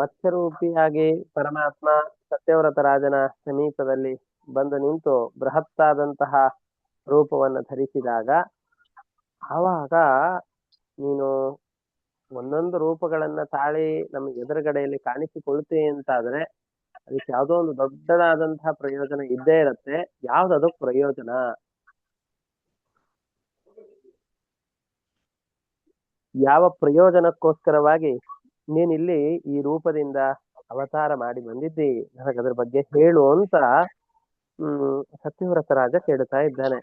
ಮತ್ಸ್ಯರೂಪಿಯಾಗಿ ಪರಮಾತ್ಮ ಸತ್ಯವ್ರತ ರಾಜನ ಸಮೀಪದಲ್ಲಿ ಬಂದು ನಿಂತು ಬೃಹತ್ತಾದಂತಹ ರೂಪವನ್ನು ಧರಿಸಿದಾಗ ಆವಾಗ ನೀನು ಒಂದೊಂದು ರೂಪಗಳನ್ನ ತಾಳಿ ನಮ್ಮ ಎದುರುಗಡೆಯಲ್ಲಿ ಅಂತ ಅಂತಾದ್ರೆ ಅದಕ್ಕೆ ಯಾವುದೋ ಒಂದು ದೊಡ್ಡದಾದಂತಹ ಪ್ರಯೋಜನ ಇದ್ದೇ ಇರತ್ತೆ. ಯಾವ್ದದು ಪ್ರಯೋಜನ? ಯಾವ ಪ್ರಯೋಜನಕ್ಕೋಸ್ಕರವಾಗಿ ನೀನಿಲ್ಲಿ ಈ ರೂಪದಿಂದ ಅವತಾರ ಮಾಡಿ ಬಂದಿದ್ದಿ. ನನಗದ್ರ ಬಗ್ಗೆ ಹೇಳು ಅಂತ, ಹ್ಮ್, ಸತ್ಯವ್ರತ ರಾಜ ಕೇಳ್ತಾ ಇದ್ದಾನೆ.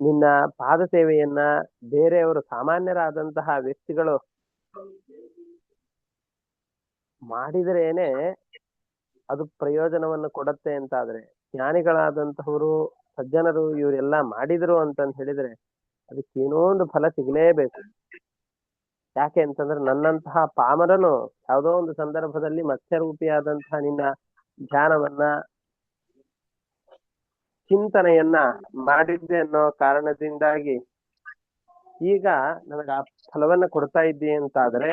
ನಿನ್ನ ಪಾದ ಸೇವೆಯನ್ನ ಬೇರೆಯವರು ಸಾಮಾನ್ಯರಾದಂತಹ ವ್ಯಕ್ತಿಗಳು ಮಾಡಿದ್ರೇನೆ ಅದು ಪ್ರಯೋಜನವನ್ನು ಕೊಡತ್ತೆ ಅಂತಾದ್ರೆ, ಜ್ಞಾನಿಗಳಾದಂತಹವರು, ಸಜ್ಜನರು ಇವರೆಲ್ಲ ಮಾಡಿದ್ರು ಅಂತಂದ್ ಹೇಳಿದ್ರೆ ಅದಕ್ಕೆ ಏನೋ ಒಂದು ಫಲ ಸಿಗಲೇಬೇಕು. ಯಾಕೆ ಅಂತಂದ್ರೆ ನನ್ನಂತಹ ಪಾಮರನು ಯಾವುದೋ ಒಂದು ಸಂದರ್ಭದಲ್ಲಿ ಮತ್ಸ್ಯರೂಪಿಯಾದಂತಹ ನಿನ್ನ ಧ್ಯಾನವನ್ನ ಚಿಂತನೆಯನ್ನ ಮಾಡಿದ್ದೆ ಅನ್ನೋ ಕಾರಣದಿಂದಾಗಿ ಈಗ ನನಗ ಆ ಫಲವನ್ನ ಕೊಡ್ತಾ ಇದ್ದೀ ಅಂತಾದ್ರೆ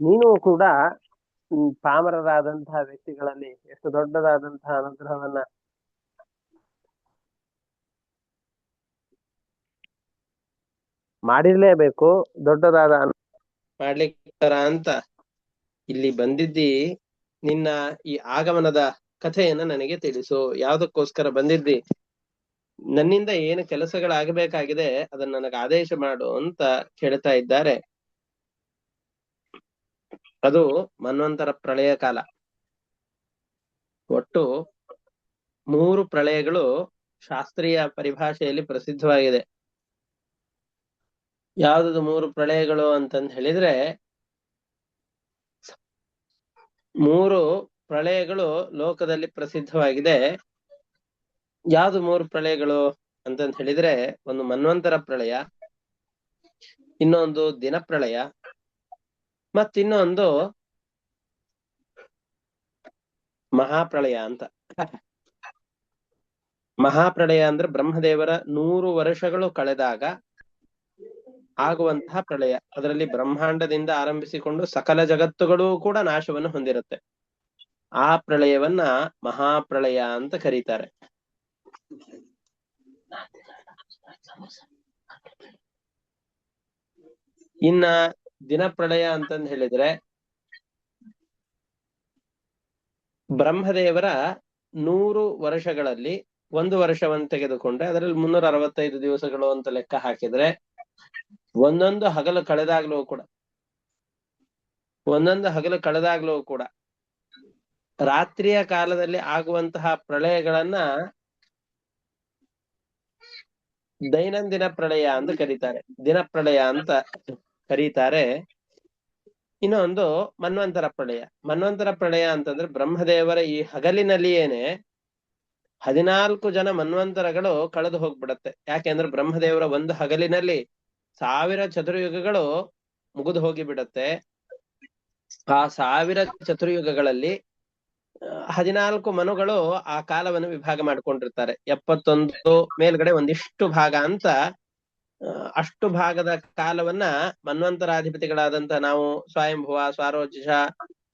ನೀನು ಕೂಡ ಪಾಮರರಾದಂತಹ ವ್ಯಕ್ತಿಗಳಲ್ಲಿ ಎಷ್ಟು ದೊಡ್ಡದಾದಂತಹ ಅನುಗ್ರಹವನ್ನ ಮಾಡಿರ್ಲೇಬೇಕು, ದೊಡ್ಡದಾದ ಮಾಡ್ಲಿಕ್ಕೆ ಮಾಡ್ಲಿಕ್ಕಾರ ಅಂತ ಇಲ್ಲಿ ಬಂದಿದ್ದಿ. ನಿನ್ನ ಈ ಆಗಮನದ ಕಥೆಯನ್ನ ನನಗೆ ತಿಳಿಸು. ಯಾವುದಕ್ಕೋಸ್ಕರ ಬಂದಿದ್ದಿ? ನನ್ನಿಂದ ಏನು ಕೆಲಸಗಳಾಗಬೇಕಾಗಿದೆ, ಅದನ್ನ ನನಗೆ ಆದೇಶ ಮಾಡು ಅಂತ ಕೇಳ್ತಾ ಇದ್ದಾರೆ. ಅದು ಮನ್ವಂತರ ಪ್ರಳಯ ಕಾಲ. ಒಟ್ಟು ಮೂರು ಪ್ರಳಯಗಳು ಶಾಸ್ತ್ರೀಯ ಪರಿಭಾಷೆಯಲ್ಲಿ ಪ್ರಸಿದ್ಧವಾಗಿದೆ. ಯಾವ್ದು ಮೂರು ಪ್ರಳಯಗಳು ಅಂತಂದ್ ಹೇಳಿದ್ರೆ, ಮೂರು ಪ್ರಳಯಗಳು ಲೋಕದಲ್ಲಿ ಪ್ರಸಿದ್ಧವಾಗಿದೆ. ಯಾವ್ದು ಮೂರು ಪ್ರಳಯಗಳು ಅಂತಂದ್ ಹೇಳಿದ್ರೆ, ಒಂದು ಮನ್ವಂತರ ಪ್ರಳಯ, ಇನ್ನೊಂದು ದಿನ ಪ್ರಳಯ ಮತ್ತಿನ್ನೊಂದು ಮಹಾಪ್ರಳಯ ಅಂತ. ಮಹಾಪ್ರಳಯ ಅಂದ್ರೆ ಬ್ರಹ್ಮದೇವರ ನೂರು ವರ್ಷಗಳು ಕಳೆದಾಗ ಆಗುವಂತಹ ಪ್ರಳಯ. ಅದರಲ್ಲಿ ಬ್ರಹ್ಮಾಂಡದಿಂದ ಆರಂಭಿಸಿಕೊಂಡು ಸಕಲ ಜಗತ್ತುಗಳು ಕೂಡ ನಾಶವನ್ನು ಹೊಂದಿರುತ್ತೆ. ಆ ಪ್ರಳಯವನ್ನ ಮಹಾಪ್ರಳಯ ಅಂತ ಕರೀತಾರೆ. ಇನ್ನ ದಿನ ಪ್ರಳಯ ಅಂತಂದ್ ಹೇಳಿದ್ರೆ, ಬ್ರಹ್ಮದೇವರ ನೂರು ವರ್ಷಗಳಲ್ಲಿ ಒಂದು ವರ್ಷವನ್ನು ತೆಗೆದುಕೊಂಡ್ರೆ ಅದರಲ್ಲಿ ಮುನ್ನೂರ ಅರವತ್ತೈದು ದಿವಸಗಳು ಅಂತ ಲೆಕ್ಕ ಹಾಕಿದ್ರೆ ಒಂದೊಂದು ಹಗಲು ಕಳೆದಾಗ್ಲೂ ಕೂಡ, ಒಂದೊಂದು ಹಗಲು ಕಳೆದಾಗ್ಲೂ ಕೂಡ ರಾತ್ರಿಯ ಕಾಲದಲ್ಲಿ ಆಗುವಂತಹ ಪ್ರಳಯಗಳನ್ನ ದೈನಂದಿನ ಪ್ರಳಯ ಅಂತ ಕರೀತಾರೆ. ದಿನ ಪ್ರಳಯ ಅಂತ ಕರೀತಾರೆ. ಇನ್ನೊಂದು ಮನ್ವಂತರ ಪ್ರಳಯ. ಮನ್ವಂತರ ಪ್ರಳಯ ಅಂತಂದ್ರೆ ಬ್ರಹ್ಮದೇವರ ಈ ಹಗಲಿನಲ್ಲಿಯೇನೆ ಹದಿನಾಲ್ಕು ಜನ ಮನ್ವಂತರಗಳು ಕಳೆದು ಹೋಗ್ಬಿಡತ್ತೆ. ಯಾಕೆಂದ್ರೆ ಬ್ರಹ್ಮದೇವರ ಒಂದು ಹಗಲಿನಲ್ಲಿ ಸಾವಿರ ಚತುರ್ಯುಗಗಳು ಮುಗಿದು ಹೋಗಿ ಬಿಡತ್ತೆ ಆ ಸಾವಿರ ಚತುರ್ಯುಗಗಳಲ್ಲಿ ಹದಿನಾಲ್ಕು ಮನುಗಳು ಆ ಕಾಲವನ್ನು ವಿಭಾಗ ಮಾಡ್ಕೊಂಡಿರ್ತಾರೆ. ಎಪ್ಪತ್ತೊಂದು ಮೇಲ್ಗಡೆ ಒಂದಿಷ್ಟು ಭಾಗ ಅಂತ ಅಷ್ಟು ಭಾಗದ ಕಾಲವನ್ನ ಮನ್ವಂತರಾಧಿಪತಿಗಳಾದಂತ ನಾವು ಸ್ವಯಂಭುವ ಸ್ವಾರೋಚಿಷ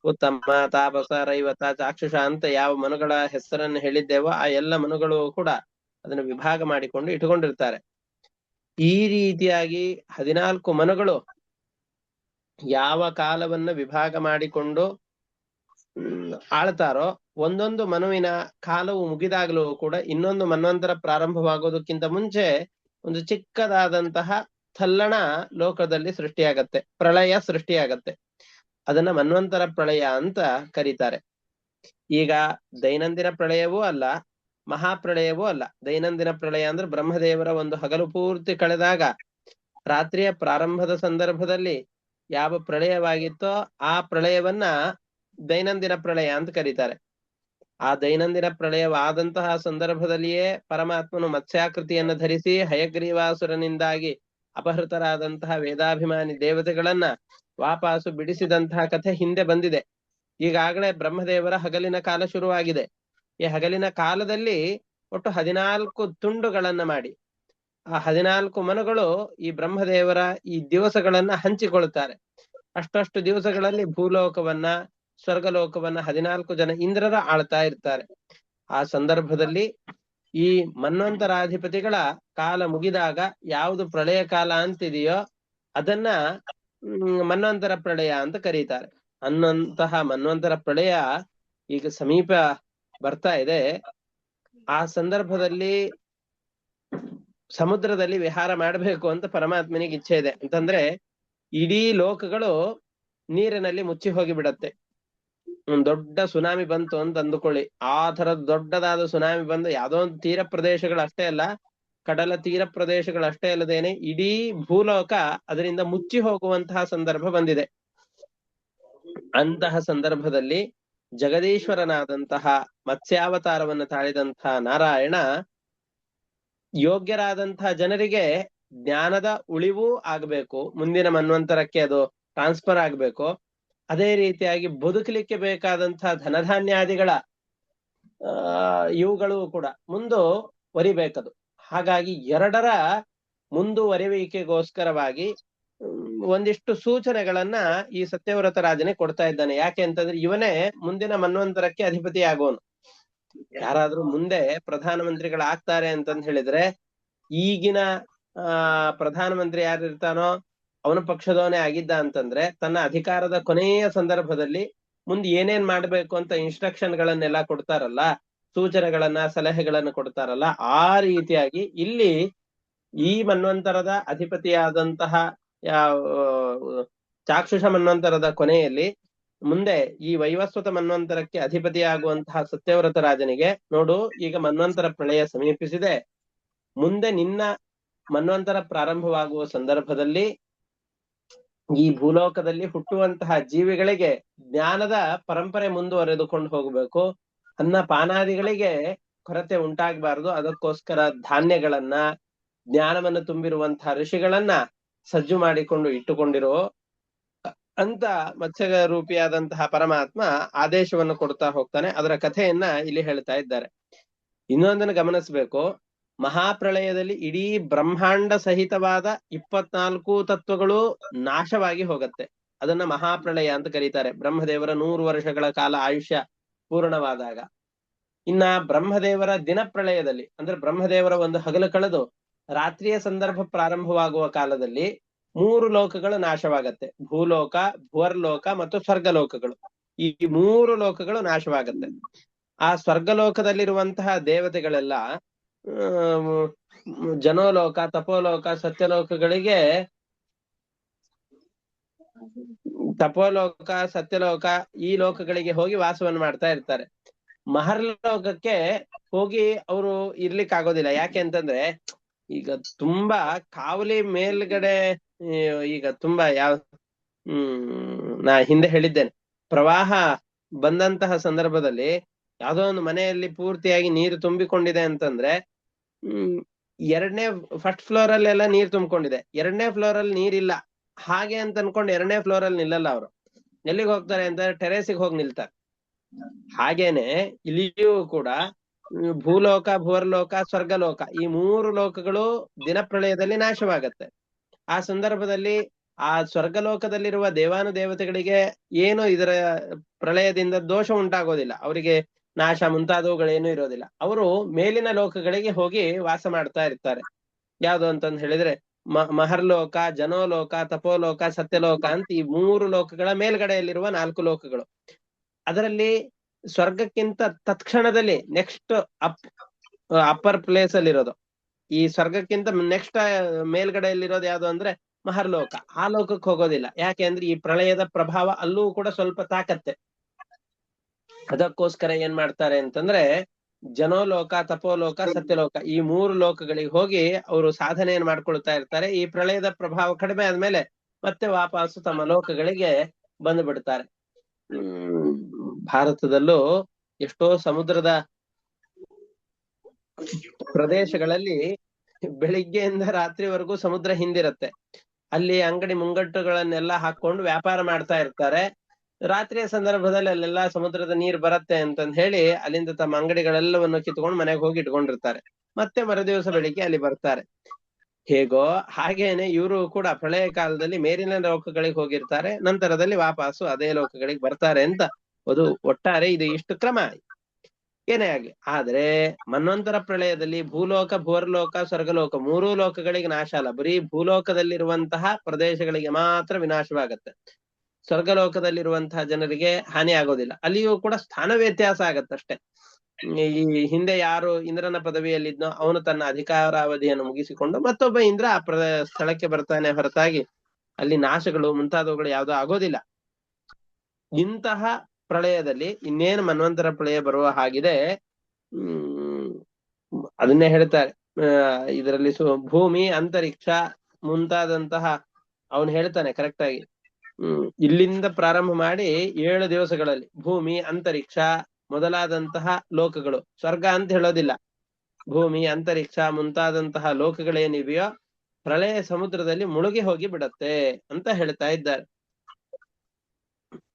ಉತ್ತಮ, ತಾಪಸ, ರೈವತ, ಚಾಕ್ಷುಷ ಅಂತ ಯಾವ ಮನುಗಳ ಹೆಸರನ್ನು ಹೇಳಿದ್ದೇವೋ ಆ ಎಲ್ಲ ಮನುಗಳು ಕೂಡ ಅದನ್ನು ವಿಭಾಗ ಮಾಡಿಕೊಂಡು ಇಟ್ಕೊಂಡಿರ್ತಾರೆ ಈ ರೀತಿಯಾಗಿ ಹದಿನಾಲ್ಕು ಮನುಗಳು ಯಾವ ಕಾಲವನ್ನ ವಿಭಾಗ ಮಾಡಿಕೊಂಡು ಆಳ್ತಾರೋ ಒಂದೊಂದು ಮನುವಿನ ಕಾಲವು ಮುಗಿದಾಗಲೂ ಕೂಡ ಇನ್ನೊಂದು ಮನ್ವಂತರ ಪ್ರಾರಂಭವಾಗೋದಕ್ಕಿಂತ ಮುಂಚೆ ಒಂದು ಚಿಕ್ಕದಾದಂತಹ ತಲ್ಲಣ ಲೋಕದಲ್ಲಿ ಸೃಷ್ಟಿಯಾಗತ್ತೆ, ಪ್ರಳಯ ಸೃಷ್ಟಿಯಾಗತ್ತೆ. ಅದನ್ನ ಮನ್ವಂತರ ಪ್ರಳಯ ಅಂತ ಕರೀತಾರೆ. ಈಗ ದೈನಂದಿನ ಪ್ರಳಯವೂ ಅಲ್ಲ ಮಹಾಪ್ರಳಯವೂ ಅಲ್ಲ. ದೈನಂದಿನ ಪ್ರಳಯ ಅಂದ್ರೆ ಬ್ರಹ್ಮದೇವರ ಒಂದು ಹಗಲು ಪೂರ್ತಿ ಕಳೆದಾಗ ರಾತ್ರಿಯ ಪ್ರಾರಂಭದ ಸಂದರ್ಭದಲ್ಲಿ ಯಾವ ಪ್ರಳಯವಾಗಿತ್ತೋ ಆ ಪ್ರಳಯವನ್ನ ದೈನಂದಿನ ಪ್ರಳಯ ಅಂತ ಕರೀತಾರೆ. ಆ ದೈನಂದಿನ ಪ್ರಳಯವಾದಂತಹ ಸಂದರ್ಭದಲ್ಲಿಯೇ ಪರಮಾತ್ಮನು ಮತ್ಸ್ಯಾಕೃತಿಯನ್ನು ಧರಿಸಿ ಹಯಗ್ರೀವಾಸುರನಿಂದಾಗಿ ಅಪಹೃತರಾದಂತಹ ವೇದಾಭಿಮಾನಿ ದೇವತೆಗಳನ್ನ ವಾಪಾಸು ಬಿಡಿಸಿದಂತಹ ಕಥೆ ಹಿಂದೆ ಬಂದಿದೆ. ಈಗಾಗಲೇ ಬ್ರಹ್ಮದೇವರ ಹಗಲಿನ ಕಾಲ ಶುರುವಾಗಿದೆ. ಈ ಹಗಲಿನ ಕಾಲದಲ್ಲಿ ಒಟ್ಟು ಹದಿನಾಲ್ಕು ತುಂಡುಗಳನ್ನ ಮಾಡಿ. ಆ ಹದಿನಾಲ್ಕು ಮನುಗಳು ಈ ಬ್ರಹ್ಮದೇವರ ಈ ದಿವಸಗಳನ್ನ ಹಂಚಿಕೊಳ್ಳುತ್ತಾರೆ. ಅಷ್ಟಷ್ಟು ದಿವಸಗಳಲ್ಲಿ ಭೂಲೋಕವನ್ನ, ಸ್ವರ್ಗಲೋಕವನ್ನ ಹದಿನಾಲ್ಕು ಜನ ಇಂದ್ರರ ಆಳ್ತಾ ಇರ್ತಾರೆ. ಆ ಸಂದರ್ಭದಲ್ಲಿ ಈ ಮನ್ವಂತರಾಧಿಪತಿಗಳ ಕಾಲ ಮುಗಿದಾಗ ಯಾವುದು ಪ್ರಳಯ ಕಾಲ ಅಂತಿದೆಯೋ ಅದನ್ನ ಮನ್ವಂತರ ಪ್ರಳಯ ಅಂತ ಕರೀತಾರೆ. ಅನ್ನಂತಹ ಮನ್ವಂತರ ಪ್ರಳಯ ಈಗ ಸಮೀಪ ಬರ್ತಾ ಇದೆ. ಆ ಸಂದರ್ಭದಲ್ಲಿ ಸಮುದ್ರದಲ್ಲಿ ವಿಹಾರ ಮಾಡಬೇಕು ಅಂತ ಪರಮಾತ್ಮನಿಗೆ ಇಚ್ಛೆ ಇದೆ. ಅಂತಂದ್ರೆ ಇಡೀ ಲೋಕಗಳು ನೀರಿನಲ್ಲಿ ಮುಚ್ಚಿ ಹೋಗಿ ಬಿಡತ್ತೆ ಒಂದ್ ದೊಡ್ಡ ಸುನಾಮಿ ಬಂತು ಅಂತ ಅಂದುಕೊಳ್ಳಿ. ಆ ತರದ ದೊಡ್ಡದಾದ ಸುನಾಮಿ ಬಂದು ಯಾವ್ದೋ ಒಂದು ತೀರ ಪ್ರದೇಶಗಳು ಅಷ್ಟೇ ಅಲ್ಲ, ಕಡಲ ತೀರ ಪ್ರದೇಶಗಳು ಅಷ್ಟೇ ಅಲ್ಲದೇನೆ ಇಡೀ ಭೂಲೋಕ ಅದರಿಂದ ಮುಚ್ಚಿ ಹೋಗುವಂತಹ ಸಂದರ್ಭ ಬಂದಿದೆ. ಅಂತಹ ಸಂದರ್ಭದಲ್ಲಿ ಜಗದೀಶ್ವರನಾದಂತಹ ಮತ್ಸ್ಯಾವತಾರವನ್ನು ತಾಳಿದಂತಹ ನಾರಾಯಣ ಯೋಗ್ಯರಾದಂತಹ ಜನರಿಗೆ ಜ್ಞಾನದ ಉಳಿವು ಆಗ್ಬೇಕು. ಮುಂದಿನ ಮನ್ವಂತರಕ್ಕೆ ಅದು ಟ್ರಾನ್ಸ್ಫರ್ ಆಗ್ಬೇಕು. ಅದೇ ರೀತಿಯಾಗಿ ಬದುಕಲಿಕ್ಕೆ ಬೇಕಾದಂತಹ ಧನಧಾನ್ಯಾದಿಗಳ, ಆ, ಇವುಗಳು ಕೂಡ ಮುಂದುವರಿಬೇಕದು ಹಾಗಾಗಿ ಎರಡರ ಮುಂದುವರಿವಿಕೆಗೋಸ್ಕರವಾಗಿ ಒಂದಿಷ್ಟು ಸೂಚನೆಗಳನ್ನ ಈ ಸತ್ಯವ್ರತ ರಾಜನೇ ಕೊಡ್ತಾ ಇದ್ದಾನೆ. ಯಾಕೆ ಅಂತಂದ್ರೆ ಇವನೇ ಮುಂದಿನ ಮನ್ವಂತರಕ್ಕೆ ಅಧಿಪತಿ ಆಗೋನು. ಯಾರಾದ್ರೂ ಮುಂದೆ ಪ್ರಧಾನಮಂತ್ರಿಗಳಾಗ್ತಾರೆ ಅಂತಂದ್ ಹೇಳಿದ್ರೆ ಈಗಿನ, ಆ, ಪ್ರಧಾನಮಂತ್ರಿ ಯಾರಿರ್ತಾನೋ ಅವನ ಪಕ್ಷದವನೇ ಆಗಿದ್ದ ಅಂತಂದ್ರೆ ತನ್ನ ಅಧಿಕಾರದ ಕೊನೆಯ ಸಂದರ್ಭದಲ್ಲಿ ಮುಂದೆ ಏನೇನ್ ಮಾಡ್ಬೇಕು ಅಂತ ಇನ್ಸ್ಟ್ರಕ್ಷನ್ ಗಳನ್ನೆಲ್ಲ ಕೊಡ್ತಾರಲ್ಲ, ಸೂಚನೆಗಳನ್ನ, ಸಲಹೆಗಳನ್ನ ಕೊಡ್ತಾರಲ್ಲ, ಆ ರೀತಿಯಾಗಿ ಇಲ್ಲಿ ಈ ಮನ್ವಂತರದ ಅಧಿಪತಿಯಾದಂತಹ ಯಾವ ಚಾಕ್ಷುಷ ಮನ್ವಂತರದ ಕೊನೆಯಲ್ಲಿ ಮುಂದೆ ಈ ವೈವಸ್ವತ ಮನ್ವಂತರಕ್ಕೆ ಅಧಿಪತಿಯಾಗುವಂತಹ ಸತ್ಯವ್ರತ ರಾಜನಿಗೆ ನೋಡು, ಈಗ ಮನ್ವಂತರ ಪ್ರಳಯ ಸಮೀಪಿಸಿದೆ. ಮುಂದೆ ನಿನ್ನ ಮನ್ವಂತರ ಪ್ರಾರಂಭವಾಗುವ ಸಂದರ್ಭದಲ್ಲಿ ಈ ಭೂಲೋಕದಲ್ಲಿ ಹುಟ್ಟುವಂತಹ ಜೀವಿಗಳಿಗೆ ಜ್ಞಾನದ ಪರಂಪರೆ ಮುಂದುವರೆದುಕೊಂಡು ಹೋಗಬೇಕು. ಅನ್ನ ಪಾನಾದಿಗಳಿಗೆ ಕೊರತೆ ಉಂಟಾಗಬಾರದು. ಅದಕ್ಕೋಸ್ಕರ ಧಾನ್ಯಗಳನ್ನ, ಜ್ಞಾನವನ್ನು ತುಂಬಿರುವಂತಹ ಋಷಿಗಳನ್ನ ಸಜ್ಜು ಮಾಡಿಕೊಂಡು ಇಟ್ಟುಕೊಂಡಿರೋ ಅಂತ ಮತ್ಸ್ಯ ರೂಪಿಯಾದಂತಹ ಪರಮಾತ್ಮ ಆದೇಶವನ್ನು ಕೊಡ್ತಾ ಹೋಗ್ತಾನೆ. ಅದರ ಕಥೆಯನ್ನ ಇಲ್ಲಿ ಹೇಳ್ತಾ ಇದ್ದಾರೆ. ಇನ್ನೊಂದನ್ನು ಗಮನಿಸಬೇಕು. ಮಹಾಪ್ರಳಯದಲ್ಲಿ ಇಡೀ ಬ್ರಹ್ಮಾಂಡ ಸಹಿತವಾದ ಇಪ್ಪತ್ನಾಲ್ಕು ತತ್ವಗಳು ನಾಶವಾಗಿ ಹೋಗತ್ತೆ. ಅದನ್ನ ಮಹಾಪ್ರಳಯ ಅಂತ ಕರೀತಾರೆ. ಬ್ರಹ್ಮದೇವರ ನೂರು ವರ್ಷಗಳ ಕಾಲ ಆಯುಷ್ಯ ಪೂರ್ಣವಾದಾಗ. ಇನ್ನ ಬ್ರಹ್ಮದೇವರ ದಿನ ಪ್ರಳಯದಲ್ಲಿ ಅಂದ್ರೆ ಬ್ರಹ್ಮದೇವರ ಒಂದು ಹಗಲು ಕಳೆದು ರಾತ್ರಿಯ ಸಂದರ್ಭ ಪ್ರಾರಂಭವಾಗುವ ಕಾಲದಲ್ಲಿ ಮೂರು ಲೋಕಗಳು ನಾಶವಾಗತ್ತೆ. ಭೂಲೋಕ, ಭುವರ್ಲೋಕ ಮತ್ತು ಸ್ವರ್ಗಲೋಕಗಳು. ಈ ಮೂರು ಲೋಕಗಳು ನಾಶವಾಗತ್ತೆ. ಆ ಸ್ವರ್ಗಲೋಕದಲ್ಲಿರುವಂತಹ ದೇವತೆಗಳೆಲ್ಲ ಜನೋಲೋಕ, ತಪೋಲೋಕ, ಸತ್ಯಲೋಕಗಳಿಗೆ ತಪೋಲೋಕ, ಸತ್ಯಲೋಕ ಈ ಲೋಕಗಳಿಗೆ ಹೋಗಿ ವಾಸವನ್ನು ಮಾಡ್ತಾ ಇರ್ತಾರೆ. ಮಹರ್ಲೋಕಕ್ಕೆ ಹೋಗಿ ಅವರು ಇರ್ಲಿಕ್ಕೆ ಆಗೋದಿಲ್ಲ ಯಾಕೆ ಅಂತಂದ್ರೆ ಈಗ ತುಂಬಾ ಕಾವಲಿ ಮೇಲ್ಗಡೆ ಈಗ ತುಂಬಾ ಯಾವ, ಹ್ಮ್, ನಾ ಹಿಂದೆ ಹೇಳಿದ್ದೇನೆ. ಪ್ರವಾಹ ಬಂದಂತಹ ಸಂದರ್ಭದಲ್ಲಿ ಯಾವುದೋ ಒಂದು ಮನೆಯಲ್ಲಿ ಪೂರ್ತಿಯಾಗಿ ನೀರು ತುಂಬಿಕೊಂಡಿದೆ ಅಂತಂದ್ರೆ, ಹ್ಮ್, ಎರಡನೇ ಫಸ್ಟ್ ಫ್ಲೋರ್ ಅಲ್ಲೆಲ್ಲ ನೀರ್ ತುಂಬಿಕೊಂಡಿದೆ. ಎರಡನೇ ಫ್ಲೋರ್ ಅಲ್ಲಿ ನೀರಿಲ್ಲ. ಹಾಗೆ ಅಂತ ಅನ್ಕೊಂಡು ಎರಡನೇ ಫ್ಲೋರ್ ಅಲ್ಲಿ ನಿಲ್ಲಲ್ಲ ಅವರು. ಎಲ್ಲಿಗೆ ಹೋಗ್ತಾರೆ ಅಂತಂದ್ರೆ ಟೆರೇಸಿಗೆ ಹೋಗಿ ನಿಲ್ತಾರೆ. ಹಾಗೇನೆ ಇಲ್ಲಿಯೂ ಕೂಡ ಭೂಲೋಕ, ಭುವರ್ಲೋಕ, ಸ್ವರ್ಗಲೋಕ ಈ ಮೂರು ಲೋಕಗಳು ದಿನಪ್ರಳಯದಲ್ಲಿ ನಾಶವಾಗತ್ತೆ. ಆ ಸಂದರ್ಭದಲ್ಲಿ ಆ ಸ್ವರ್ಗಲೋಕದಲ್ಲಿರುವ ದೇವಾನು ದೇವತೆಗಳಿಗೆ ಏನು ಇದರ ಪ್ರಳಯದಿಂದ ದೋಷ ಉಂಟಾಗೋದಿಲ್ಲ. ಅವರಿಗೆ ನಾಶ ಮುಂತಾದವುಗಳೇನು ಇರೋದಿಲ್ಲ. ಅವರು ಮೇಲಿನ ಲೋಕಗಳಿಗೆ ಹೋಗಿ ವಾಸ ಮಾಡ್ತಾ ಇರ್ತಾರೆ. ಯಾವುದು ಅಂತಂದು ಹೇಳಿದ್ರೆ ಮ, ಮಹರ್ಲೋಕ, ಜನೋಲೋಕ, ತಪೋಲೋಕ, ಸತ್ಯಲೋಕ ಅಂತ ಈ ಮೂರು ಲೋಕಗಳ ಮೇಲ್ಗಡೆಯಲ್ಲಿರುವ ನಾಲ್ಕು ಲೋಕಗಳು. ಅದರಲ್ಲಿ ಸ್ವರ್ಗಕ್ಕಿಂತ ತತ್ಕ್ಷಣದಲ್ಲಿ ನೆಕ್ಸ್ಟ್ ಅಪ್ ಅಪ್ಪರ್ ಪ್ಲೇಸ್ ಅಲ್ಲಿ ಇರೋದು. ಈ ಸ್ವರ್ಗಕ್ಕಿಂತ ನೆಕ್ಸ್ಟ್ ಮೇಲ್ಗಡೆಯಲ್ಲಿರೋದು ಯಾವ್ದು ಅಂದ್ರೆ ಮಹರ್ಲೋಕ ಆ ಲೋಕಕ್ಕೆ ಹೋಗೋದಿಲ್ಲ. ಯಾಕೆ ಅಂದ್ರೆ ಈ ಪ್ರಳಯದ ಪ್ರಭಾವ ಅಲ್ಲೂ ಕೂಡ ಸ್ವಲ್ಪ ತಾಕತ್ತೆ. ಅದಕ್ಕೋಸ್ಕರ ಏನ್ ಮಾಡ್ತಾರೆ ಅಂತಂದ್ರೆ ಜನೋಲೋಕ, ತಪೋಲೋಕ, ಸತ್ಯಲೋಕ ಈ ಮೂರು ಲೋಕಗಳಿಗೆ ಹೋಗಿ ಅವರು ಸಾಧನೆಯನ್ನು ಮಾಡ್ಕೊಳ್ತಾ ಇರ್ತಾರೆ. ಈ ಪ್ರಳಯದ ಪ್ರಭಾವ ಕಡಿಮೆ ಆದ್ಮೇಲೆ ಮತ್ತೆ ವಾಪಸ್ ತಮ್ಮ ಲೋಕಗಳಿಗೆ ಬಂದು ಬಿಡ್ತಾರೆ. ಭಾರತದಲ್ಲೂ ಎಷ್ಟೋ ಸಮುದ್ರದ ಪ್ರದೇಶಗಳಲ್ಲಿ ಬೆಳಿಗ್ಗೆಯಿಂದ ರಾತ್ರಿವರೆಗೂ ಸಮುದ್ರ ಹಿಂದಿರತ್ತೆ. ಅಲ್ಲಿ ಅಂಗಡಿ ಮುಂಗಟ್ಟುಗಳನ್ನೆಲ್ಲ ಹಾಕೊಂಡು ವ್ಯಾಪಾರ ಮಾಡ್ತಾ ಇರ್ತಾರೆ. ರಾತ್ರಿಯ ಸಂದರ್ಭದಲ್ಲಿ ಅಲ್ಲೆಲ್ಲ ಸಮುದ್ರದ ನೀರ್ ಬರತ್ತೆ ಅಂತಂದ್ ಹೇಳಿ ಅಲ್ಲಿಂದ ತಮ್ಮ ಅಂಗಡಿಗಳೆಲ್ಲವನ್ನು ಕಿತ್ಕೊಂಡು ಮನೆಗೆ ಹೋಗಿ ಇಟ್ಕೊಂಡಿರ್ತಾರೆ. ಮತ್ತೆ ಮರುದಿವಸ ಬೆಳಿಗ್ಗೆ ಅಲ್ಲಿ ಬರ್ತಾರೆ. ಹೇಗೋ ಹಾಗೇನೆ ಇವರು ಕೂಡ ಪ್ರಳಯ ಕಾಲದಲ್ಲಿ ಮೇಲಿನ ಲೋಕಗಳಿಗೆ ಹೋಗಿರ್ತಾರೆ. ನಂತರದಲ್ಲಿ ವಾಪಸ್ಸು ಅದೇ ಲೋಕಗಳಿಗೆ ಬರ್ತಾರೆ ಅಂತ ಅದು ಒಟ್ಟಾರೆ ಇದು ಇಷ್ಟು ಕ್ರಮ. ಏನೇ ಆಗ್ಲಿ, ಆದ್ರೆ ಮನ್ವಂತರ ಪ್ರಳಯದಲ್ಲಿ ಭೂಲೋಕ ಭೂರ್ಲೋಕ ಸ್ವರ್ಗಲೋಕ ಮೂರೂ ಲೋಕಗಳಿಗೆ ನಾಶ ಅಲ್ಲ. ಬರೀ ಭೂಲೋಕದಲ್ಲಿರುವಂತಹ ಪ್ರದೇಶಗಳಿಗೆ ಮಾತ್ರ ವಿನಾಶವಾಗತ್ತೆ. ಸ್ವರ್ಗಲೋಕದಲ್ಲಿರುವಂತಹ ಜನರಿಗೆ ಹಾನಿ ಆಗೋದಿಲ್ಲ. ಅಲ್ಲಿಯೂ ಕೂಡ ಸ್ಥಾನ ವ್ಯತ್ಯಾಸ ಆಗತ್ತಷ್ಟೇ ಈ ಹಿಂದೆ ಯಾರು ಇಂದ್ರನ ಪದವಿಯಲ್ಲಿದ್ನೋ ಅವನು ತನ್ನ ಅಧಿಕಾರಾವಧಿಯನ್ನು ಮುಗಿಸಿಕೊಂಡು ಮತ್ತೊಬ್ಬ ಇಂದ್ರ ಆ ಪ್ರ, ಸ್ಥಳಕ್ಕೆ ಬರ್ತಾನೆ ಹೊರತಾಗಿ ಅಲ್ಲಿ ನಾಶಗಳು ಮುಂತಾದವುಗಳು ಯಾವುದೋ ಆಗೋದಿಲ್ಲ. ಇಂತಹ ಪ್ರಳಯದಲ್ಲಿ ಇನ್ನೇನು ಮನ್ವಂತರ ಪ್ರಳಯ ಬರುವ ಹಾಗಿದೆ, ಹ್ಮ್, ಅದನ್ನೇ ಹೇಳ್ತಾರೆ. ಇದರಲ್ಲಿ ಭೂಮಿ, ಅಂತರಿಕ್ಷ ಮುಂತಾದಂತಹ ಅವನು ಹೇಳ್ತಾನೆ ಕರೆಕ್ಟ್ ಆಗಿ. ಹ್ಮ್, ಇಲ್ಲಿಂದ ಪ್ರಾರಂಭ ಮಾಡಿ ಏಳು ದಿವಸಗಳಲ್ಲಿ ಭೂಮಿ, ಅಂತರಿಕ್ಷ ಮೊದಲಾದಂತಹ ಲೋಕಗಳು. ಸ್ವರ್ಗ ಅಂತ ಹೇಳೋದಿಲ್ಲ. ಭೂಮಿ, ಅಂತರಿಕ್ಷ ಮುಂತಾದಂತಹ ಲೋಕಗಳೇನಿವೆಯೋ ಪ್ರಳಯ ಸಮುದ್ರದಲ್ಲಿ ಮುಳುಗಿ ಹೋಗಿ ಬಿಡತ್ತೆ ಅಂತ ಹೇಳ್ತಾ ಇದ್ದಾರೆ.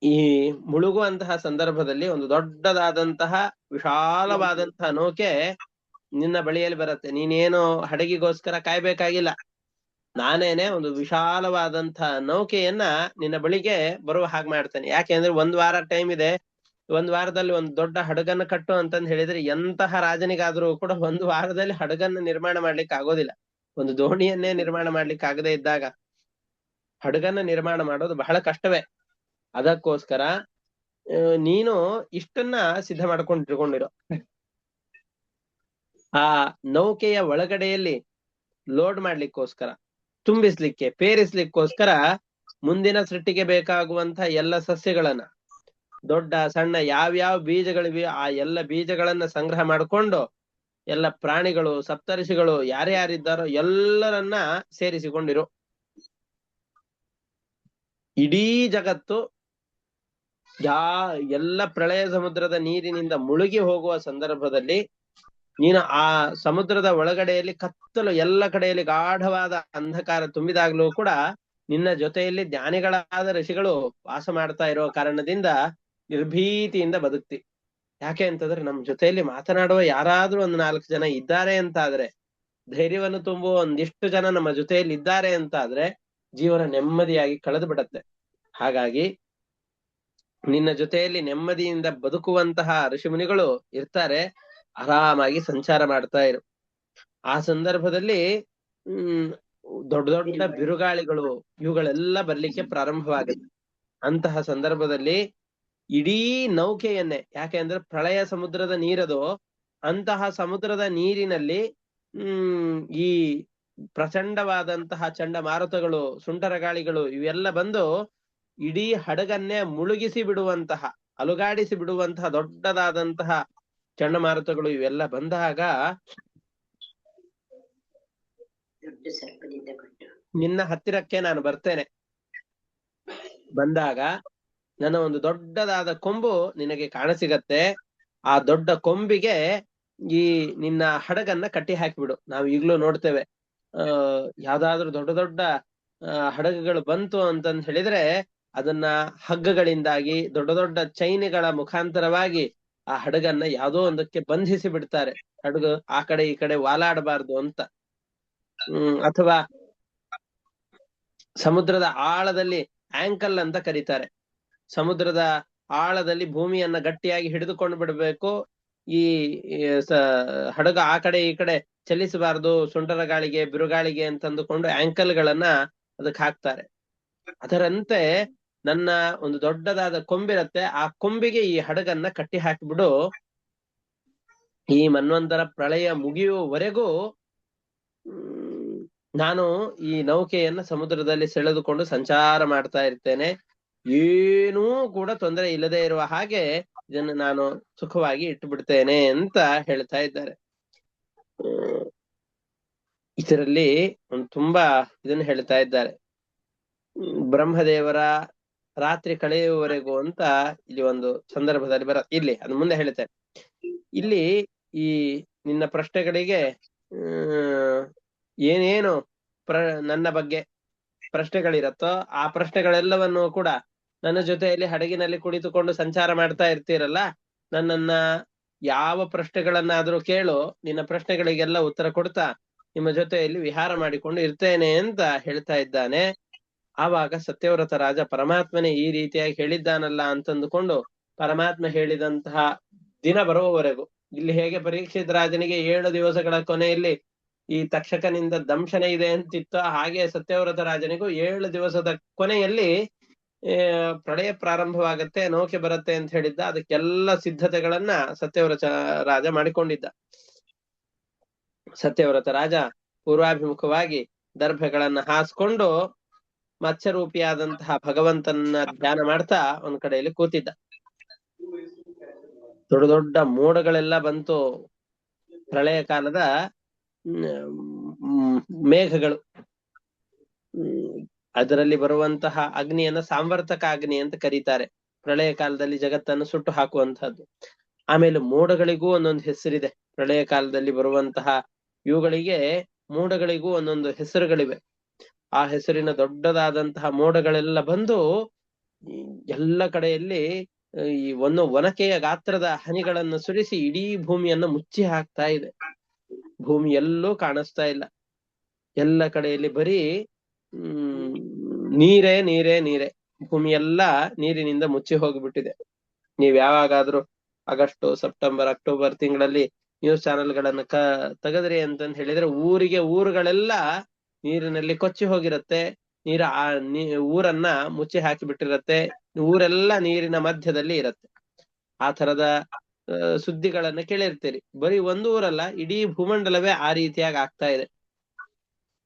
ಈ ಮುಳುಗುವಂತಹ ಸಂದರ್ಭದಲ್ಲಿ ಒಂದು ದೊಡ್ಡದಾದಂತಹ ವಿಶಾಲವಾದಂತಹ ನೌಕೆ ನಿನ್ನ ಬಳಿಯಲ್ಲಿ ಬರುತ್ತೆ. ನೀನೇನು ಹಡಗಿಗೋಸ್ಕರ ಕಾಯ್ಬೇಕಾಗಿಲ್ಲ. ನಾನೇನೆ ಒಂದು ವಿಶಾಲವಾದಂತಹ ನೌಕೆಯನ್ನ ನಿನ್ನ ಬಳಿಗೆ ಬರುವ ಹಾಗೆ ಮಾಡ್ತೇನೆ. ಯಾಕೆಂದ್ರೆ ಒಂದ್ ವಾರ ಟೈಮ್ ಇದೆ. ಒಂದ್ ವಾರದಲ್ಲಿ ಒಂದು ದೊಡ್ಡ ಹಡಗನ್ನ ಕಟ್ಟು ಅಂತಂದ್ ಹೇಳಿದ್ರೆ ಎಂತಹ ರಾಜನಿಗಾದ್ರೂ ಕೂಡ ಒಂದು ವಾರದಲ್ಲಿ ಹಡಗನ್ನ ನಿರ್ಮಾಣ ಮಾಡ್ಲಿಕ್ಕೆ ಆಗೋದಿಲ್ಲ. ಒಂದು ದೋಣಿಯನ್ನೇ ನಿರ್ಮಾಣ ಮಾಡ್ಲಿಕ್ಕೆ ಆಗದೆ ಇದ್ದಾಗ ಹಡಗನ್ನ ನಿರ್ಮಾಣ ಮಾಡೋದು ಬಹಳ ಕಷ್ಟವೇ. ಅದಕ್ಕೋಸ್ಕರ ನೀನು ಇಷ್ಟನ್ನ ಸಿದ್ಧ ಮಾಡ್ಕೊಂಡು ಆ ನೌಕೆಯ ಒಳಗಡೆಯಲ್ಲಿ ಲೋಡ್ ಮಾಡ್ಲಿಕ್ಕೋಸ್ಕರ, ತುಂಬಿಸ್ಲಿಕ್ಕೆ, ಪೇರಿಸ್ಲಿಕ್ಕೋಸ್ಕರ ಮುಂದಿನ ಸೃಷ್ಟಿಗೆ ಬೇಕಾಗುವಂತ ಎಲ್ಲ ಸಸ್ಯಗಳನ್ನ, ದೊಡ್ಡ, ಸಣ್ಣ, ಯಾವ್ಯಾವ ಬೀಜಗಳಿವೆ, ಆ ಎಲ್ಲ ಬೀಜಗಳನ್ನ ಸಂಗ್ರಹ ಮಾಡಿಕೊಂಡು, ಎಲ್ಲ ಪ್ರಾಣಿಗಳು, ಸಪ್ತರ್ಷಿಗಳು, ಯಾರ್ಯಾರಿದ್ದಾರೋ ಎಲ್ಲರನ್ನ ಸೇರಿಸಿಕೊಂಡಿರು. ಇಡೀ ಜಗತ್ತು ಯಾ ಎಲ್ಲ ಪ್ರಳಯ ಸಮುದ್ರದ ನೀರಿನಿಂದ ಮುಳುಗಿ ಹೋಗುವ ಸಂದರ್ಭದಲ್ಲಿ ನೀನು ಆ ಸಮುದ್ರದ ಒಳಗಡೆಯಲ್ಲಿ ಕತ್ತಲು ಎಲ್ಲ ಕಡೆಯಲ್ಲಿ ಗಾಢವಾದ ಅಂಧಕಾರ ತುಂಬಿದಾಗ್ಲೂ ಕೂಡ ನಿನ್ನ ಜೊತೆಯಲ್ಲಿ ಜ್ಞಾನಿಗಳಾದ ಋಷಿಗಳು ವಾಸ ಮಾಡ್ತಾ ಇರೋ ಕಾರಣದಿಂದ ನಿರ್ಭೀತಿಯಿಂದ ಬದುಕ್ತಿ. ಯಾಕೆ ಅಂತಂದ್ರೆ ನಮ್ ಜೊತೆಯಲ್ಲಿ ಮಾತನಾಡುವ ಯಾರಾದ್ರೂ ಒಂದು ನಾಲ್ಕು ಜನ ಇದ್ದಾರೆ ಅಂತ ಆದ್ರೆ ಧೈರ್ಯವನ್ನು ತುಂಬುವ ಒಂದಿಷ್ಟು ಜನ ನಮ್ಮ ಜೊತೆಯಲ್ಲಿ ಇದ್ದಾರೆ ಅಂತ ಆದ್ರೆ ಜೀವನ ನೆಮ್ಮದಿಯಾಗಿ ಕಳೆದು ಬಿಡತ್ತೆ ಹಾಗಾಗಿ ನಿನ್ನ ಜೊತೆಯಲ್ಲಿ ನೆಮ್ಮದಿಯಿಂದ ಬದುಕುವಂತಹ ಋಷಿಮುನಿಗಳು ಇರ್ತಾರೆ. ಆರಾಮಾಗಿ ಸಂಚಾರ ಮಾಡ್ತಾ ಇರು. ಆ ಸಂದರ್ಭದಲ್ಲಿ, ಹ್ಮ್, ದೊಡ್ಡ ದೊಡ್ಡ ಬಿರುಗಾಳಿಗಳು ಇವುಗಳೆಲ್ಲ ಬರ್ಲಿಕ್ಕೆ ಪ್ರಾರಂಭವಾಗುತ್ತೆ. ಅಂತಹ ಸಂದರ್ಭದಲ್ಲಿ ಇಡೀ ನೌಕೆಯನ್ನೇ, ಯಾಕೆ ಅಂದ್ರೆ ಪ್ರಳಯ ಸಮುದ್ರದ ನೀರದು, ಅಂತಹ ಸಮುದ್ರದ ನೀರಿನಲ್ಲಿ, ಹ್ಮ್, ಈ ಪ್ರಚಂಡವಾದಂತಹ ಚಂಡಮಾರುತಗಳು ಸುಂಟರ ಗಾಳಿಗಳು ಇವೆಲ್ಲ ಬಂದು ಇಡೀ ಹಡಗನ್ನೇ ಮುಳುಗಿಸಿ ಬಿಡುವಂತಹ, ಅಲುಗಾಡಿಸಿ ಬಿಡುವಂತಹ ದೊಡ್ಡದಾದಂತಹ ಚಂಡಮಾರುತಗಳು ಇವೆಲ್ಲ ಬಂದಾಗ ನಿನ್ನ ಹತ್ತಿರಕ್ಕೆ ನಾನು ಬರ್ತೇನೆ. ಬಂದಾಗ ನನ್ನ ಒಂದು ದೊಡ್ಡದಾದ ಕೊಂಬು ನಿನಗೆ ಕಾಣಸಿಗತ್ತೆ ಆ ದೊಡ್ಡ ಕೊಂಬಿಗೆ ಈ ನಿನ್ನ ಹಡಗನ್ನ ಕಟ್ಟಿ ಹಾಕಿಬಿಡು. ನಾವು ಈಗ್ಲೂ ನೋಡ್ತೇವೆ. ಆ, ಯಾವ್ದಾದ್ರು ದೊಡ್ಡ ದೊಡ್ಡ ಹಡಗುಗಳು ಬಂತು ಅಂತಂದ್ ಹೇಳಿದ್ರೆ ಅದನ್ನ ಹಗ್ಗಗಳಿಂದಾಗಿ ದೊಡ್ಡ ದೊಡ್ಡ ಚೈನಿಗಳ ಮುಖಾಂತರವಾಗಿ ಆ ಹಡಗನ್ನ ಯಾವುದೋ ಒಂದಕ್ಕೆ ಬಂಧಿಸಿ ಬಿಡ್ತಾರೆ. ಹಡಗು ಆ ಕಡೆ ಈ ಕಡೆ ವಾಲಾಡಬಾರ್ದು ಅಂತ. ಹ್ಮ್, ಅಥವಾ ಸಮುದ್ರದ ಆಳದಲ್ಲಿ ಆಂಕಲ್ ಅಂತ ಕರೀತಾರೆ. ಸಮುದ್ರದ ಆಳದಲ್ಲಿ ಭೂಮಿಯನ್ನ ಗಟ್ಟಿಯಾಗಿ ಹಿಡಿದುಕೊಂಡು ಬಿಡಬೇಕು. ಈ ಹಡಗ ಆ ಕಡೆ ಈ ಕಡೆ ಚಲಿಸಬಾರದು, ಸುಂಟರ ಗಾಳಿಗೆ, ಬಿರುಗಾಳಿಗೆ ಅಂತಂದುಕೊಂಡು ಆಂಕಲ್ ಗಳನ್ನ ಅದಕ್ಕೆ ಹಾಕ್ತಾರೆ. ಅದರಂತೆ ನನ್ನ ಒಂದು ದೊಡ್ಡದಾದ ಕೊಂಬಿರತ್ತೆ. ಆ ಕೊಂಬಿಗೆ ಈ ಹಡಗನ್ನ ಕಟ್ಟಿ ಹಾಕಿಬಿಡು. ಈ ಮನ್ವಂತರ ಪ್ರಳಯ ಮುಗಿಯುವವರೆಗೂ ನಾನು ಈ ನೌಕೆಯನ್ನ ಸಮುದ್ರದಲ್ಲಿ ಸೆಳೆದುಕೊಂಡು ಸಂಚಾರ ಮಾಡ್ತಾ ಇರ್ತೇನೆ. ಏನೂ ಕೂಡ ತೊಂದರೆ ಇಲ್ಲದೆ ಇರುವ ಹಾಗೆ ಇದನ್ನು ನಾನು ಸುಖವಾಗಿ ಇಟ್ಟು ಬಿಡ್ತೇನೆ ಅಂತ ಹೇಳ್ತಾ ಇದ್ದಾರೆ. ಇದರಲ್ಲಿ ಒಂದು ತುಂಬಾ ಇದನ್ನು ಹೇಳ್ತಾ ಇದ್ದಾರೆ. ಬ್ರಹ್ಮದೇವರ ರಾತ್ರಿ ಕಳೆಯುವವರೆಗೂ ಅಂತ ಇಲ್ಲಿ ಒಂದು ಸಂದರ್ಭದಲ್ಲಿ ಬರ, ಇಲ್ಲಿ ಅದು ಮುಂದೆ ಹೇಳ್ತೇನೆ. ಇಲ್ಲಿ ಈ ನಿನ್ನ ಪ್ರಶ್ನೆಗಳಿಗೆ ಏನೇನು ಪ್ರ, ನನ್ನ ಬಗ್ಗೆ ಪ್ರಶ್ನೆಗಳಿರತ್ತೋ ಆ ಪ್ರಶ್ನೆಗಳೆಲ್ಲವನ್ನು ಕೂಡ ನನ್ನ ಜೊತೆಯಲ್ಲಿ ಹಡಗಿನಲ್ಲಿ ಕುಳಿತುಕೊಂಡು ಸಂಚಾರ ಮಾಡ್ತಾ ಇರ್ತೀರಲ್ಲ, ನನ್ನನ್ನ ಯಾವ ಪ್ರಶ್ನೆಗಳನ್ನಾದ್ರೂ ಕೇಳು, ನಿನ್ನ ಪ್ರಶ್ನೆಗಳಿಗೆಲ್ಲ ಉತ್ತರ ಕೊಡ್ತಾ ನಿಮ್ಮ ಜೊತೆಯಲ್ಲಿ ವಿಹಾರ ಮಾಡಿಕೊಂಡು ಇರ್ತೇನೆ ಅಂತ ಹೇಳ್ತಾ ಇದ್ದಾನೆ. ಆವಾಗ ಸತ್ಯವ್ರತ ರಾಜ ಪರಮಾತ್ಮನೇ ಈ ರೀತಿಯಾಗಿ ಹೇಳಿದ್ದಾನಲ್ಲ ಅಂತಂದುಕೊಂಡು ಪರಮಾತ್ಮ ಹೇಳಿದಂತಹ ದಿನ ಬರುವವರೆಗೂ, ಇಲ್ಲಿ ಹೇಗೆ ಪರೀಕ್ಷಿತ ರಾಜನಿಗೆ ಏಳು ದಿವಸಗಳ ಕೊನೆಯಲ್ಲಿ ಈ ತಕ್ಷಕನಿಂದ ದಂಶನ ಇದೆ ಅಂತಿತ್ತು ಹಾಗೆ ಸತ್ಯವ್ರತ ರಾಜನಿಗೂ ಏಳು ದಿವಸದ ಕೊನೆಯಲ್ಲಿ ಪ್ರಳಯ ಪ್ರಾರಂಭವಾಗತ್ತೆ ನೌಕೆ ಬರುತ್ತೆ ಅಂತ ಹೇಳಿದ್ದ. ಅದಕ್ಕೆಲ್ಲ ಸಿದ್ಧತೆಗಳನ್ನ ಸತ್ಯವ್ರತ ರಾಜ ಮಾಡಿಕೊಂಡಿದ್ದ. ಸತ್ಯವ್ರತ ರಾಜ ಪೂರ್ವಾಭಿಮುಖವಾಗಿ ದರ್ಭೆಗಳನ್ನ ಹಾಸ್ಕೊಂಡು ಮತ್ಸ್ಯರೂಪಿಯಾದಂತಹ ಭಗವಂತನ ಧ್ಯಾನ ಮಾಡ್ತಾ ಒಂದ್ ಕಡೆಯಲ್ಲಿ ಕೂತಿದ್ದ. ದೊಡ್ಡ ದೊಡ್ಡ ಮೋಡಗಳೆಲ್ಲ ಬಂತು ಪ್ರಳಯ ಕಾಲದ ಮೇಘಗಳು. ಅದರಲ್ಲಿ ಬರುವಂತಹ ಅಗ್ನಿಯನ್ನ ಸಾಂವರ್ತಕ ಅಗ್ನಿ ಅಂತ ಕರೀತಾರೆ. ಪ್ರಳಯ ಕಾಲದಲ್ಲಿ ಜಗತ್ತನ್ನು ಸುಟ್ಟು ಹಾಕುವಂತಹದ್ದು. ಆಮೇಲೆ ಮೋಡಗಳಿಗೂ ಒಂದೊಂದು ಹೆಸರಿದೆ. ಪ್ರಳಯ ಕಾಲದಲ್ಲಿ ಬರುವಂತಹ ಇವುಗಳಿಗೆ ಮೋಡಗಳಿಗೂ ಒಂದೊಂದು ಹೆಸರುಗಳಿವೆ. ಆ ಹೆಸರಿನ ದೊಡ್ಡದಾದಂತಹ ಮೋಡಗಳೆಲ್ಲ ಬಂದು ಎಲ್ಲ ಕಡೆಯಲ್ಲಿ ಈ ಒಂದು ಒನಕೆಯ ಗಾತ್ರದ ಹನಿಗಳನ್ನು ಸುರಿಸಿ ಇಡೀ ಭೂಮಿಯನ್ನು ಮುಚ್ಚಿ ಹಾಕ್ತಾ ಇದೆ. ಭೂಮಿ ಎಲ್ಲೂ ಕಾಣಿಸ್ತಾ ಇಲ್ಲ. ಎಲ್ಲ ಕಡೆಯಲ್ಲಿ ಬರೀ, ಹ್ಮ್, ನೀರೇ ನೀರೇ ನೀರೇ. ಭೂಮಿ ಎಲ್ಲ ನೀರಿನಿಂದ ಮುಚ್ಚಿ ಹೋಗ್ಬಿಟ್ಟಿದೆ. ನೀವ್ ಯಾವಾಗಾದ್ರೂ ಆಗಸ್ಟ್, ಸೆಪ್ಟೆಂಬರ್, ಅಕ್ಟೋಬರ್ ತಿಂಗಳಲ್ಲಿ ನ್ಯೂಸ್ ಚಾನೆಲ್ಗಳನ್ನ ಕ, ತೆಗೆದ್ರಿ ಅಂತಂದ್ ಹೇಳಿದ್ರೆ ಊರಿಗೆ ಊರುಗಳೆಲ್ಲ ನೀರಿನಲ್ಲಿ ಕೊಚ್ಚಿ ಹೋಗಿರತ್ತೆ, ನೀರ ಊರನ್ನ ಮುಚ್ಚಿ ಹಾಕಿ ಬಿಟ್ಟಿರತ್ತೆ ಊರೆಲ್ಲ ನೀರಿನ ಮಧ್ಯದಲ್ಲಿ ಇರತ್ತೆ. ಆ ತರದ ಸುದ್ದಿಗಳನ್ನ ಕೇಳಿರ್ತೀರಿ. ಬರೀ ಒಂದು ಊರಲ್ಲ, ಇಡೀ ಭೂಮಂಡಲವೇ ಆ ರೀತಿಯಾಗಿ ಆಗ್ತಾ ಇದೆ.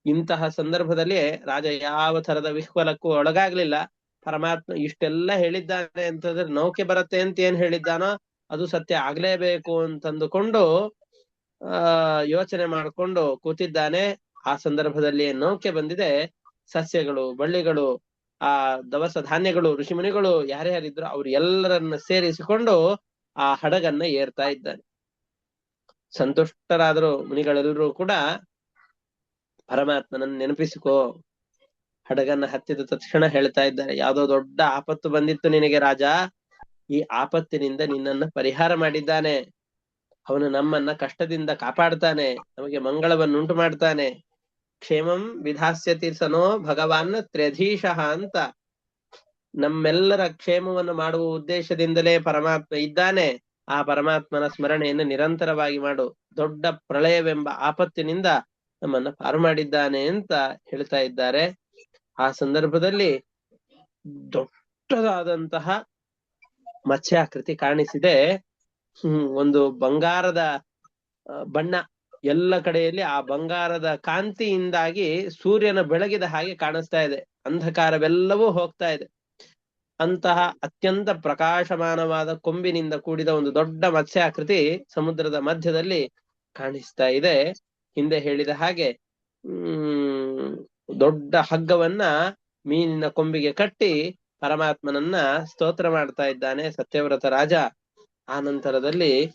ಇಂತಹ ಸಂದರ್ಭದಲ್ಲಿ ರಾಜ ಯಾವ ತರದ ವಿಹ್ವಲಕ್ಕೂ ಒಳಗಾಗ್ಲಿಲ್ಲ. ಪರಮಾತ್ಮ ಇಷ್ಟೆಲ್ಲ ಹೇಳಿದ್ದಾನೆ ಅಂತಂದ್ರೆ ನೌಕೆ ಬರತ್ತೆ ಅಂತ ಏನ್ ಹೇಳಿದ್ದಾನೋ ಅದು ಸತ್ಯ ಆಗ್ಲೇಬೇಕು ಅಂತಂದುಕೊಂಡು, ಆ, ಯೋಚನೆ ಮಾಡ್ಕೊಂಡು ಕೂತಿದ್ದಾನೆ. ಆ ಸಂದರ್ಭದಲ್ಲಿ ನೌಕೆ ಬಂದಿದೆ. ಸಸ್ಯಗಳು, ಬಳ್ಳಿಗಳು, ಆ ದವಸ ಧಾನ್ಯಗಳು ಋಷಿಮುನಿಗಳು ಯಾರ್ಯಾರಿದ್ರು ಅವ್ರು ಎಲ್ಲರನ್ನ ಸೇರಿಸಿಕೊಂಡು ಆ ಹಡಗನ್ನ ಏರ್ತಾ ಇದ್ದಾನೆ ಸಂತುಷ್ಟರಾದರು ಮುನಿಗಳೆಲ್ಲರೂ ಕೂಡ ಪರಮಾತ್ಮನನ್ನ ನೆನಪಿಸಿಕೋ, ಹಡಗನ್ನ ಹತ್ತಿದ ತಕ್ಷಣ ಹೇಳ್ತಾ ಇದ್ದಾರೆ. ಯಾವ್ದೋ ದೊಡ್ಡ ಆಪತ್ತು ಬಂದಿತ್ತು ನಿನಗೆ ರಾಜ. ಈ ಆಪತ್ತಿನಿಂದ ನಿನ್ನನ್ನ ಪರಿಹಾರ ಮಾಡಿದ್ದಾನೆ. ಅವನು ನಮ್ಮನ್ನ ಕಷ್ಟದಿಂದ ಕಾಪಾಡ್ತಾನೆ. ನಮಗೆ ಮಂಗಳವನ್ನುಂಟು ಮಾಡ್ತಾನೆ. ಕ್ಷೇಮಂ ವಿಧಾಸ್ಯತಿ ಸನೋ ಭಗವಾನ್ ತ್ರ್ಯಧೀಶಃ ಅಂತ. ನಮ್ಮೆಲ್ಲರ ಕ್ಷೇಮವನ್ನು ಮಾಡುವ ಉದ್ದೇಶದಿಂದಲೇ ಪರಮಾತ್ಮ ಇದ್ದಾನೆ. ಆ ಪರಮಾತ್ಮನ ಸ್ಮರಣೆಯನ್ನು ನಿರಂತರವಾಗಿ ಮಾಡು. ದೊಡ್ಡ ಪ್ರಳಯವೆಂಬ ಆಪತ್ತಿನಿಂದ ನಮ್ಮನ್ನ ಪಾರು ಮಾಡಿದ್ದಾನೆ ಅಂತ ಹೇಳ್ತಾ ಇದ್ದಾರೆ. ಆ ಸಂದರ್ಭದಲ್ಲಿ ದೊಡ್ಡದಾದಂತಹ ಮತ್ಸ್ಯಾಕೃತಿ ಕಾಣಿಸಿದೆ. ಹ್ಮ್, ಒಂದು ಬಂಗಾರದ ಬಣ್ಣ. ಎಲ್ಲ ಕಡೆಯಲ್ಲಿ ಆ ಬಂಗಾರದ ಕಾಂತಿಯಿಂದಾಗಿ ಸೂರ್ಯನ ಬೆಳಗಿದ ಹಾಗೆ ಕಾಣಿಸ್ತಾ ಇದೆ. ಅಂಧಕಾರವೆಲ್ಲವೂ ಹೋಗ್ತಾ ಇದೆ. ಅಂತಹ ಅತ್ಯಂತ ಪ್ರಕಾಶಮಾನವಾದ ಕೊಂಬಿನಿಂದ ಕೂಡಿದ ಒಂದು ದೊಡ್ಡ ಮತ್ಸ್ಯಾಕೃತಿ ಸಮುದ್ರದ ಮಧ್ಯದಲ್ಲಿ ಕಾಣಿಸ್ತಾ ಇದೆ. ಹಿಂದೆ ಹೇಳಿದ ಹಾಗೆ, ಹ್ಮ್, ದೊಡ್ಡ ಹಗ್ಗವನ್ನ ಮೀನಿನ ಕೊಂಬಿಗೆ ಕಟ್ಟಿ ಪರಮಾತ್ಮನನ್ನ ಸ್ತೋತ್ರ ಮಾಡ್ತಾ ಇದ್ದಾನೆ ಸತ್ಯವ್ರತ ರಾಜ. ಆ ನಂತರದಲ್ಲಿ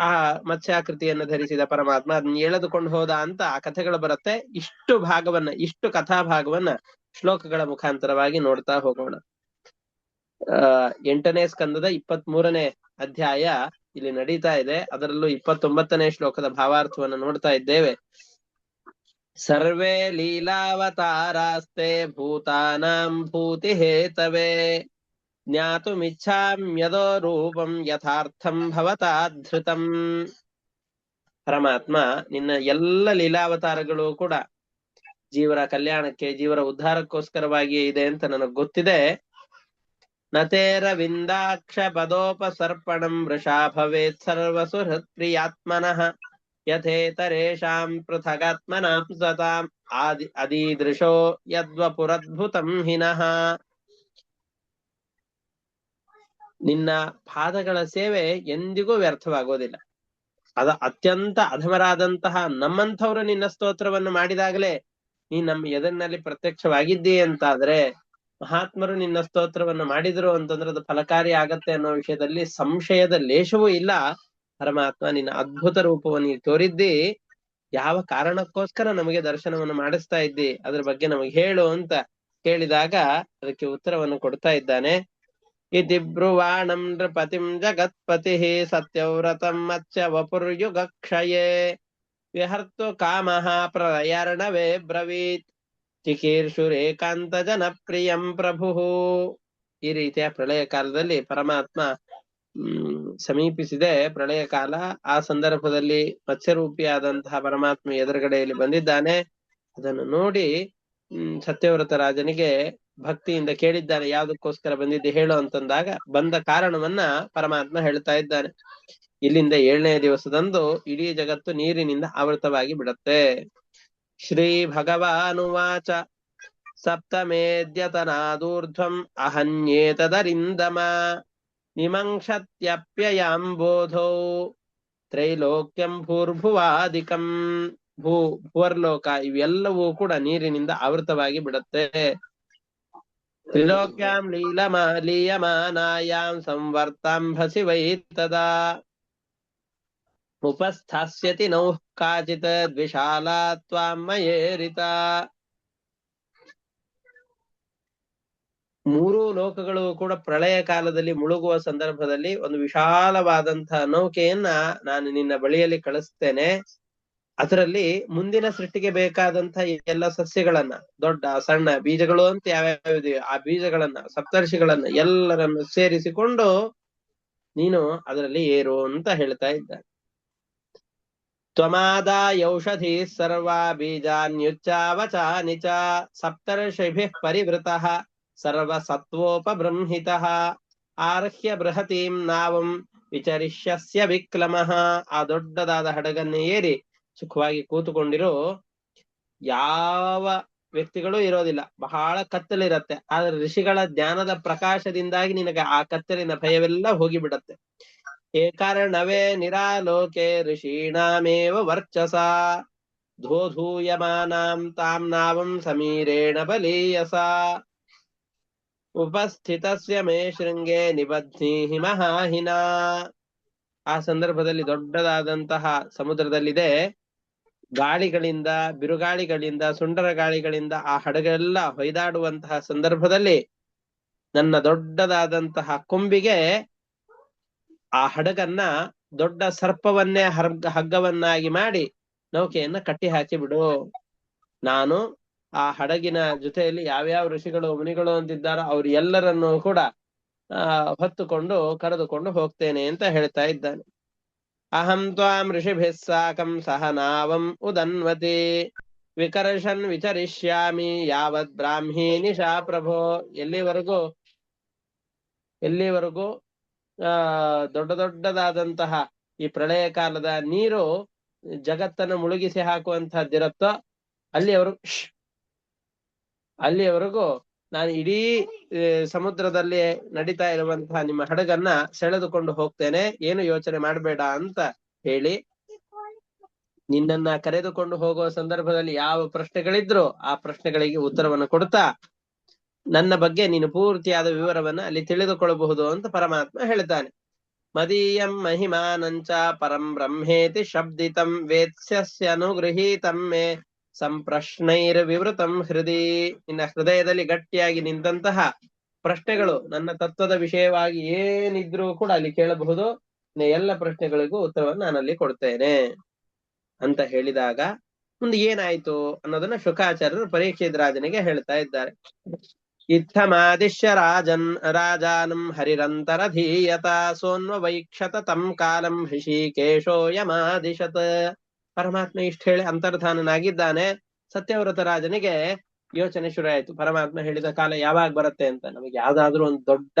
ಆ ಮತ್ಸ್ಯಾಕೃತಿಯನ್ನು ಧರಿಸಿದ ಪರಮಾತ್ಮ ಅದನ್ನ ಎಳೆದುಕೊಂಡು ಹೋದ ಅಂತ ಆ ಕಥೆಗಳು ಬರುತ್ತೆ. ಇಷ್ಟು ಭಾಗವನ್ನ, ಇಷ್ಟು ಕಥಾ ಭಾಗವನ್ನ ಶ್ಲೋಕಗಳ ಮುಖಾಂತರವಾಗಿ ನೋಡ್ತಾ ಹೋಗೋಣ. ಆ, ಎಂಟನೇ ಸ್ಕಂದದ ಇಪ್ಪತ್ತ್ ಮೂರನೇ ಅಧ್ಯಾಯ ಇಲ್ಲಿ ನಡೀತಾ ಇದೆ. ಅದರಲ್ಲೂ ಇಪ್ಪತ್ತೊಂಬತ್ತನೇ ಶ್ಲೋಕದ ಭಾವಾರ್ಥವನ್ನು ನೋಡ್ತಾ ಇದ್ದೇವೆ. ಸರ್ವೇ ಲೀಲಾವತಾರಾಸ್ತೆ ಭೂತಾನಾಂ ಭೂತಿ ಹೇತವೇ ಜ್ಞಾತುಮಿಚ್ಛಾಮ್ಯದೋ ರೂಪಂ ಯಥಾರ್ಥಂ ಭವತಾಧೃತಂ ಪರಮಾತ್ಮ ನಿನ್ನ ಎಲ್ಲ ಲೀಲಾವತಾರಗಳು ಕೂಡ ಜೀವರ ಕಲ್ಯಾಣಕ್ಕೆ, ಜೀವರ ಉದ್ಧಾರಕ್ಕೋಸ್ಕರವಾಗಿಯೇ ಇದೆ ಅಂತ ನನಗ್ ಗೊತ್ತಿದೆ. ನತೇರ ವಿಂದಾಕ್ಷ ಪದೋಪಸರ್ಪಣಂ ವೃಷಾ ಭವೇತ್ ಸರ್ವಸು ಹೃತ್ಪ್ರಿಯಾತ್ಮನಃ ಯಥೇತರೇಷಾಂ ಪೃಥಗಾತ್ಮನಾಂ ಸತಾಂ ಆದಿ ಅದೀದೃಶೋ ಯದ್ವಪುರದ್ಭುತಂ ಹಿನಃ। ನಿನ್ನ ಪಾದಗಳ ಸೇವೆ ಎಂದಿಗೂ ವ್ಯರ್ಥವಾಗೋದಿಲ್ಲ. ಅದ ಅತ್ಯಂತ ಅಧಮರಾದಂತಹ ನಮ್ಮಂಥವ್ರು ನಿನ್ನ ಸ್ತೋತ್ರವನ್ನು ಮಾಡಿದಾಗಲೇ ನೀ ನಮ್ಮ ಎದರಿನಲ್ಲಿ ಪ್ರತ್ಯಕ್ಷವಾಗಿದ್ದೀ ಅಂತಾದ್ರೆ ಮಹಾತ್ಮರು ನಿನ್ನ ಸ್ತೋತ್ರವನ್ನು ಮಾಡಿದ್ರು ಅಂತಂದ್ರೆ ಅದು ಫಲಕಾರಿ ಆಗತ್ತೆ ಅನ್ನೋ ವಿಷಯದಲ್ಲಿ ಸಂಶಯದ ಲೇಷವೂ ಇಲ್ಲ. ಪರಮಾತ್ಮ ನಿನ್ನ ಅದ್ಭುತ ರೂಪವನ್ನು ತೋರಿದ್ದಿ. ಯಾವ ಕಾರಣಕ್ಕೋಸ್ಕರ ನಮಗೆ ದರ್ಶನವನ್ನು ಮಾಡಿಸ್ತಾ ಇದ್ದಿ? ಅದ್ರ ಬಗ್ಗೆ ನಮಗೆ ಹೇಳು ಅಂತ ಕೇಳಿದಾಗ ಅದಕ್ಕೆ ಉತ್ತರವನ್ನು ಕೊಡ್ತಾ ಇದ್ದಾನೆ. ಬ್ರುವಾಣಂ ನೃಪತಿಂ ಜಗತ್ಪತಿ ಸತ್ಯವ್ರತಂ ವಪುರ್ಯುಗ ಕ್ಷಯೇ ವಿಹರ್ತು ಕಾಮಃ ಪ್ರಳಯರ್ಣವೇ ಬ್ರವೀತ್ ಚಿಕೀರ್ಷುರೇಕಾಂತ ಜನಪ್ರಿಯಂ ಪ್ರಭು ಈ ರೀತಿಯ ಪ್ರಳಯ ಕಾಲದಲ್ಲಿ ಪರಮಾತ್ಮ ಸಮೀಪಿಸಿದೆ. ಪ್ರಳಯ ಕಾಲ. ಆ ಸಂದರ್ಭದಲ್ಲಿ ಮತ್ಸ್ಯರೂಪಿಯಾದಂತಹ ಪರಮಾತ್ಮ ಎದುರುಗಡೆಯಲ್ಲಿ ಬಂದಿದ್ದಾನೆ. ಅದನ್ನು ನೋಡಿ ಹ್ಮ್, ಸತ್ಯವ್ರತ ರಾಜನಿಗೆ ಭಕ್ತಿಯಿಂದ ಕೇಳಿದ್ದಾನೆ ಯಾವುದಕ್ಕೋಸ್ಕರ ಬಂದಿದ್ದೆ ಹೇಳು ಅಂತಂದಾಗ ಬಂದ ಕಾರಣವನ್ನ ಪರಮಾತ್ಮ ಹೇಳ್ತಾ ಇದ್ದಾನೆ ಇಲ್ಲಿಂದ ಏಳನೇ ದಿವಸದಂದು ಇಡೀ ಜಗತ್ತು ನೀರಿನಿಂದ ಆವೃತವಾಗಿ ಬಿಡತ್ತೆ. ಶ್ರೀ ಭಗವಾನುವಾಚ ಸಪ್ತಮೇದ್ಯತನಾದೂರ್ಧ್ವಂ ಅಹನ್ಯೇತದರಿಂದಮ. ನಿಮಂಕ್ಷತ್ಯಪ್ಯಯಾಂಬೋಧೌ ತ್ರೈಲೋಕ್ಯಂ ಭೂರ್ಭುವಾದಿಕಂ ಭೂ, ಭೂವರ್ಲೋಕ ಇವೆಲ್ಲವೂ ಕೂಡ ನೀರಿನಿಂದ ಆವೃತವಾಗಿ ಬಿಡುತ್ತೆ. ತ್ರಿಲೋಕ್ಯಾಂ ಲೀಲಮ ಲೀಯಮಾನಾಯಾಂ ಸಂವರ್ತಾಂಭಸಿ ವೈ ತದಾ. ಉಪಸ್ಥಾಸ್ಯತಿ ನೌಃ ಕಾಚಿತ್ ದ್ವಿಶಾಲಾ ಮೂರೂ ಲೋಕಗಳು ಕೂಡ ಪ್ರಳಯ ಕಾಲದಲ್ಲಿ ಮುಳುಗುವ ಸಂದರ್ಭದಲ್ಲಿ ಒಂದು ವಿಶಾಲವಾದಂತಹ ನೌಕೆಯನ್ನ ನಾನು ನಿನ್ನ ಬಳಿಯಲ್ಲಿ ಕಳಿಸ್ತೇನೆ. ಅದರಲ್ಲಿ ಮುಂದಿನ ಸೃಷ್ಟಿಗೆ ಬೇಕಾದಂತ ಎಲ್ಲ ಸಸ್ಯಗಳನ್ನ, ದೊಡ್ಡ, ಸಣ್ಣ, ಬೀಜಗಳು ಅಂತ ಯಾವ್ಯಾವ ಇದೆಯೋ ಆ ಬೀಜಗಳನ್ನ, ಸಪ್ತರ್ಷಿಗಳನ್ನ ಎಲ್ಲರನ್ನು ಸೇರಿಸಿಕೊಂಡು ನೀನು ಅದರಲ್ಲಿ ಏರು ಅಂತ ಹೇಳ್ತಾ ಇದ್ದ. ತ್ವಮಾದಾಯೌಷಧಿ ಸರ್ವಾ ಬೀಜಾನ್ಯುಚ್ಚಾವಚಾನಿ ನಿಚ ಸಪ್ತರ್ಷಿಭಿ ಪರಿವೃತಃ ಸರ್ವ ಸತ್ವೋಪಬೃಂಹಿತಃ ಆರ್ಹ್ಯ ಬೃಹತೀಂ ನಾವಂ ವಿಚರಿಷ್ಯಸ್ಯ ವಿಕ್ಲಮಃ ಆ ದೊಡ್ಡದಾದ ಹಡಗನ್ನ ಏರಿ ಸುಖವಾಗಿ ಕೂತುಕೊಂಡಿರೋ ಯಾವ ವ್ಯಕ್ತಿಗಳು ಇರೋದಿಲ್ಲ. ಬಹಳ ಕತ್ತಲಿರತ್ತೆ. ಆದ್ರೆ ಋಷಿಗಳ ಜ್ಞಾನದ ಪ್ರಕಾಶದಿಂದಾಗಿ ನಿನಗೆ ಆ ಕತ್ತಲಿನ ಭಯವೆಲ್ಲ ಹೋಗಿಬಿಡತ್ತೆ. ಕಾರಣವೇ ನಿರಾಲೋಕೆ ಋಷೀಣಾಮೇವ ವರ್ಚಸ. ಧೋಧೂಯಮಾನಾಂ ತಾಂ ನಾವಂ ಸಮೀರೇಣ ಬಲೀಯಸ. ಉಪಸ್ಥಿತಸ್ಯ ಮೇ ಶೃಂಗೆ ನಿಬದ್ಧಿ ಮಹಾಹಿನ. ಆ ಸಂದರ್ಭದಲ್ಲಿ ದೊಡ್ಡದಾದಂತಹ ಸಮುದ್ರದಲ್ಲಿದೆ ಗಾಳಿಗಳಿಂದ, ಬಿರುಗಾಳಿಗಳಿಂದ ಸುಂಡರ ಗಾಳಿಗಳಿಂದ ಆ ಹಡಗೆಲ್ಲ ಹೊಯ್ದಾಡುವಂತಹ ಸಂದರ್ಭದಲ್ಲಿ ನನ್ನ ದೊಡ್ಡದಾದಂತಹ ಕೊಂಬಿಗೆ ಆ ಹಡಗನ್ನ ದೊಡ್ಡ ಸರ್ಪವನ್ನೇ ಹರ್ಗ, ಹಗ್ಗವನ್ನಾಗಿ ಮಾಡಿ ನೌಕೆಯನ್ನ ಕಟ್ಟಿ ಹಾಕಿ ಬಿಡು. ನಾನು ಆ ಹಡಗಿನ ಜೊತೆಯಲ್ಲಿ ಯಾವ್ಯಾವ ಋಷಿಗಳು, ಮುನಿಗಳು ಅಂತಿದ್ದಾರೋ ಅವ್ರು ಎಲ್ಲರನ್ನೂ ಕೂಡ, ಆ, ಹೊತ್ತುಕೊಂಡು, ಕರೆದುಕೊಂಡು ಹೋಗ್ತೇನೆ ಅಂತ ಹೇಳ್ತಾ ಇದ್ದಾನೆ. ಅಹಂ ತ್ವಾಂ ಋಷಿಭಿಃ ಸಾಕಂ ಸಹ ನಾವಂ ಉದನ್ವತಿ ವಿಕರ್ಷನ್ ವಿಚರಿಷ್ಯಾಮಿ ಯಾವತ್ ಬ್ರಾಹ್ಮಿ ನಿಶಾ ಪ್ರಭೋ ಎಲ್ಲಿವರೆಗೂ ಎಲ್ಲಿವರೆಗೂ ಆ ದೊಡ್ಡ ದೊಡ್ಡದಾದಂತಹ ಈ ಪ್ರಳಯ ಕಾಲದ ನೀರು ಜಗತ್ತನ್ನು ಮುಳುಗಿಸಿ ಹಾಕುವಂತಹದ್ದಿರುತ್ತೋ, ಅಲ್ಲಿಯವರೆಗೂ, ಶ್ಶ್. ಅಲ್ಲಿಯವರೆಗೂ ನಾನು ಇಡೀ ಸಮುದ್ರದಲ್ಲಿ ನಡೀತಾ ಇರುವಂತಹ ನಿಮ್ಮ ಹಡಗನ್ನ ಸೆಳೆದುಕೊಂಡು ಹೋಗ್ತೇನೆ. ಏನು ಯೋಚನೆ ಮಾಡಬೇಡ ಅಂತ ಹೇಳಿ. ನಿನ್ನನ್ನ ಕರೆದುಕೊಂಡು ಹೋಗುವ ಸಂದರ್ಭದಲ್ಲಿ ಯಾವ ಪ್ರಶ್ನೆಗಳಿದ್ರು ಆ ಪ್ರಶ್ನೆಗಳಿಗೆ ಉತ್ತರವನ್ನು ಕೊಡ್ತಾ ನನ್ನ ಬಗ್ಗೆ ನೀನು ಪೂರ್ತಿಯಾದ ವಿವರವನ್ನ ಅಲ್ಲಿ ತಿಳಿದುಕೊಳ್ಳಬಹುದು ಅಂತ ಪರಮಾತ್ಮ ಹೇಳ್ತಾನೆ ಮದೀಯಂ ಮಹಿಮಾನಂಚ ಪರಂ ಬ್ರಹ್ಮೇತಿ ಶಬ್ದಿತಂ ವೇತ್ಸ್ಯನುಗೃಹೀತಂ ಮೇ ಸಂಪ್ರಶ್ನೈರ್ ವಿವೃತಂ ಹೃದಯ ನಿನ್ನ ಹೃದಯದಲ್ಲಿ ಗಟ್ಟಿಯಾಗಿ ನಿಂತಹ ಪ್ರಶ್ನೆಗಳು ನನ್ನ ತತ್ವದ ವಿಷಯವಾಗಿ ಏನಿದ್ರೂ ಕೂಡ ಅಲ್ಲಿ ಕೇಳಬಹುದು. ಎಲ್ಲ ಪ್ರಶ್ನೆಗಳಿಗೂ ಉತ್ತರವನ್ನು ನಾನಲ್ಲಿ ಕೊಡ್ತೇನೆ ಅಂತ ಹೇಳಿದಾಗ, ಮುಂದೆ ಏನಾಯ್ತು ಅನ್ನೋದನ್ನ ಶುಕಾಚಾರ್ಯರು ಪರೀಕ್ಷಿತ್ ರಾಜನಿಗೆ ಹೇಳ್ತಾ ಇದ್ದಾರೆ. ಇತ್ತಮಾದಿಶ್ಯ ರಾಜನ್, ರಾಜಾನಂ ಸೋನ್ವ ವೈಕ್ಷತ ತಂ ಕಾಲಂ ಹೃಷಿಕೇಶೋ ಯಮಾದಿಶತ್. ಪರಮಾತ್ಮ ಇಷ್ಟ ಹೇಳಿ ಅಂತರ್ಧಾನನಾಗಿದ್ದಾನೆ, ಸತ್ಯವ್ರತ ರಾಜನಿಗೆ ಯೋಚನೆ ಶುರು ಆಯ್ತು. ಪರಮಾತ್ಮ ಹೇಳಿದ ಕಾಲ ಯಾವಾಗ ಬರುತ್ತೆ ಅಂತ ನಮಗೆ ಯಾವ್ದಾದ್ರು ಒಂದು ದೊಡ್ಡ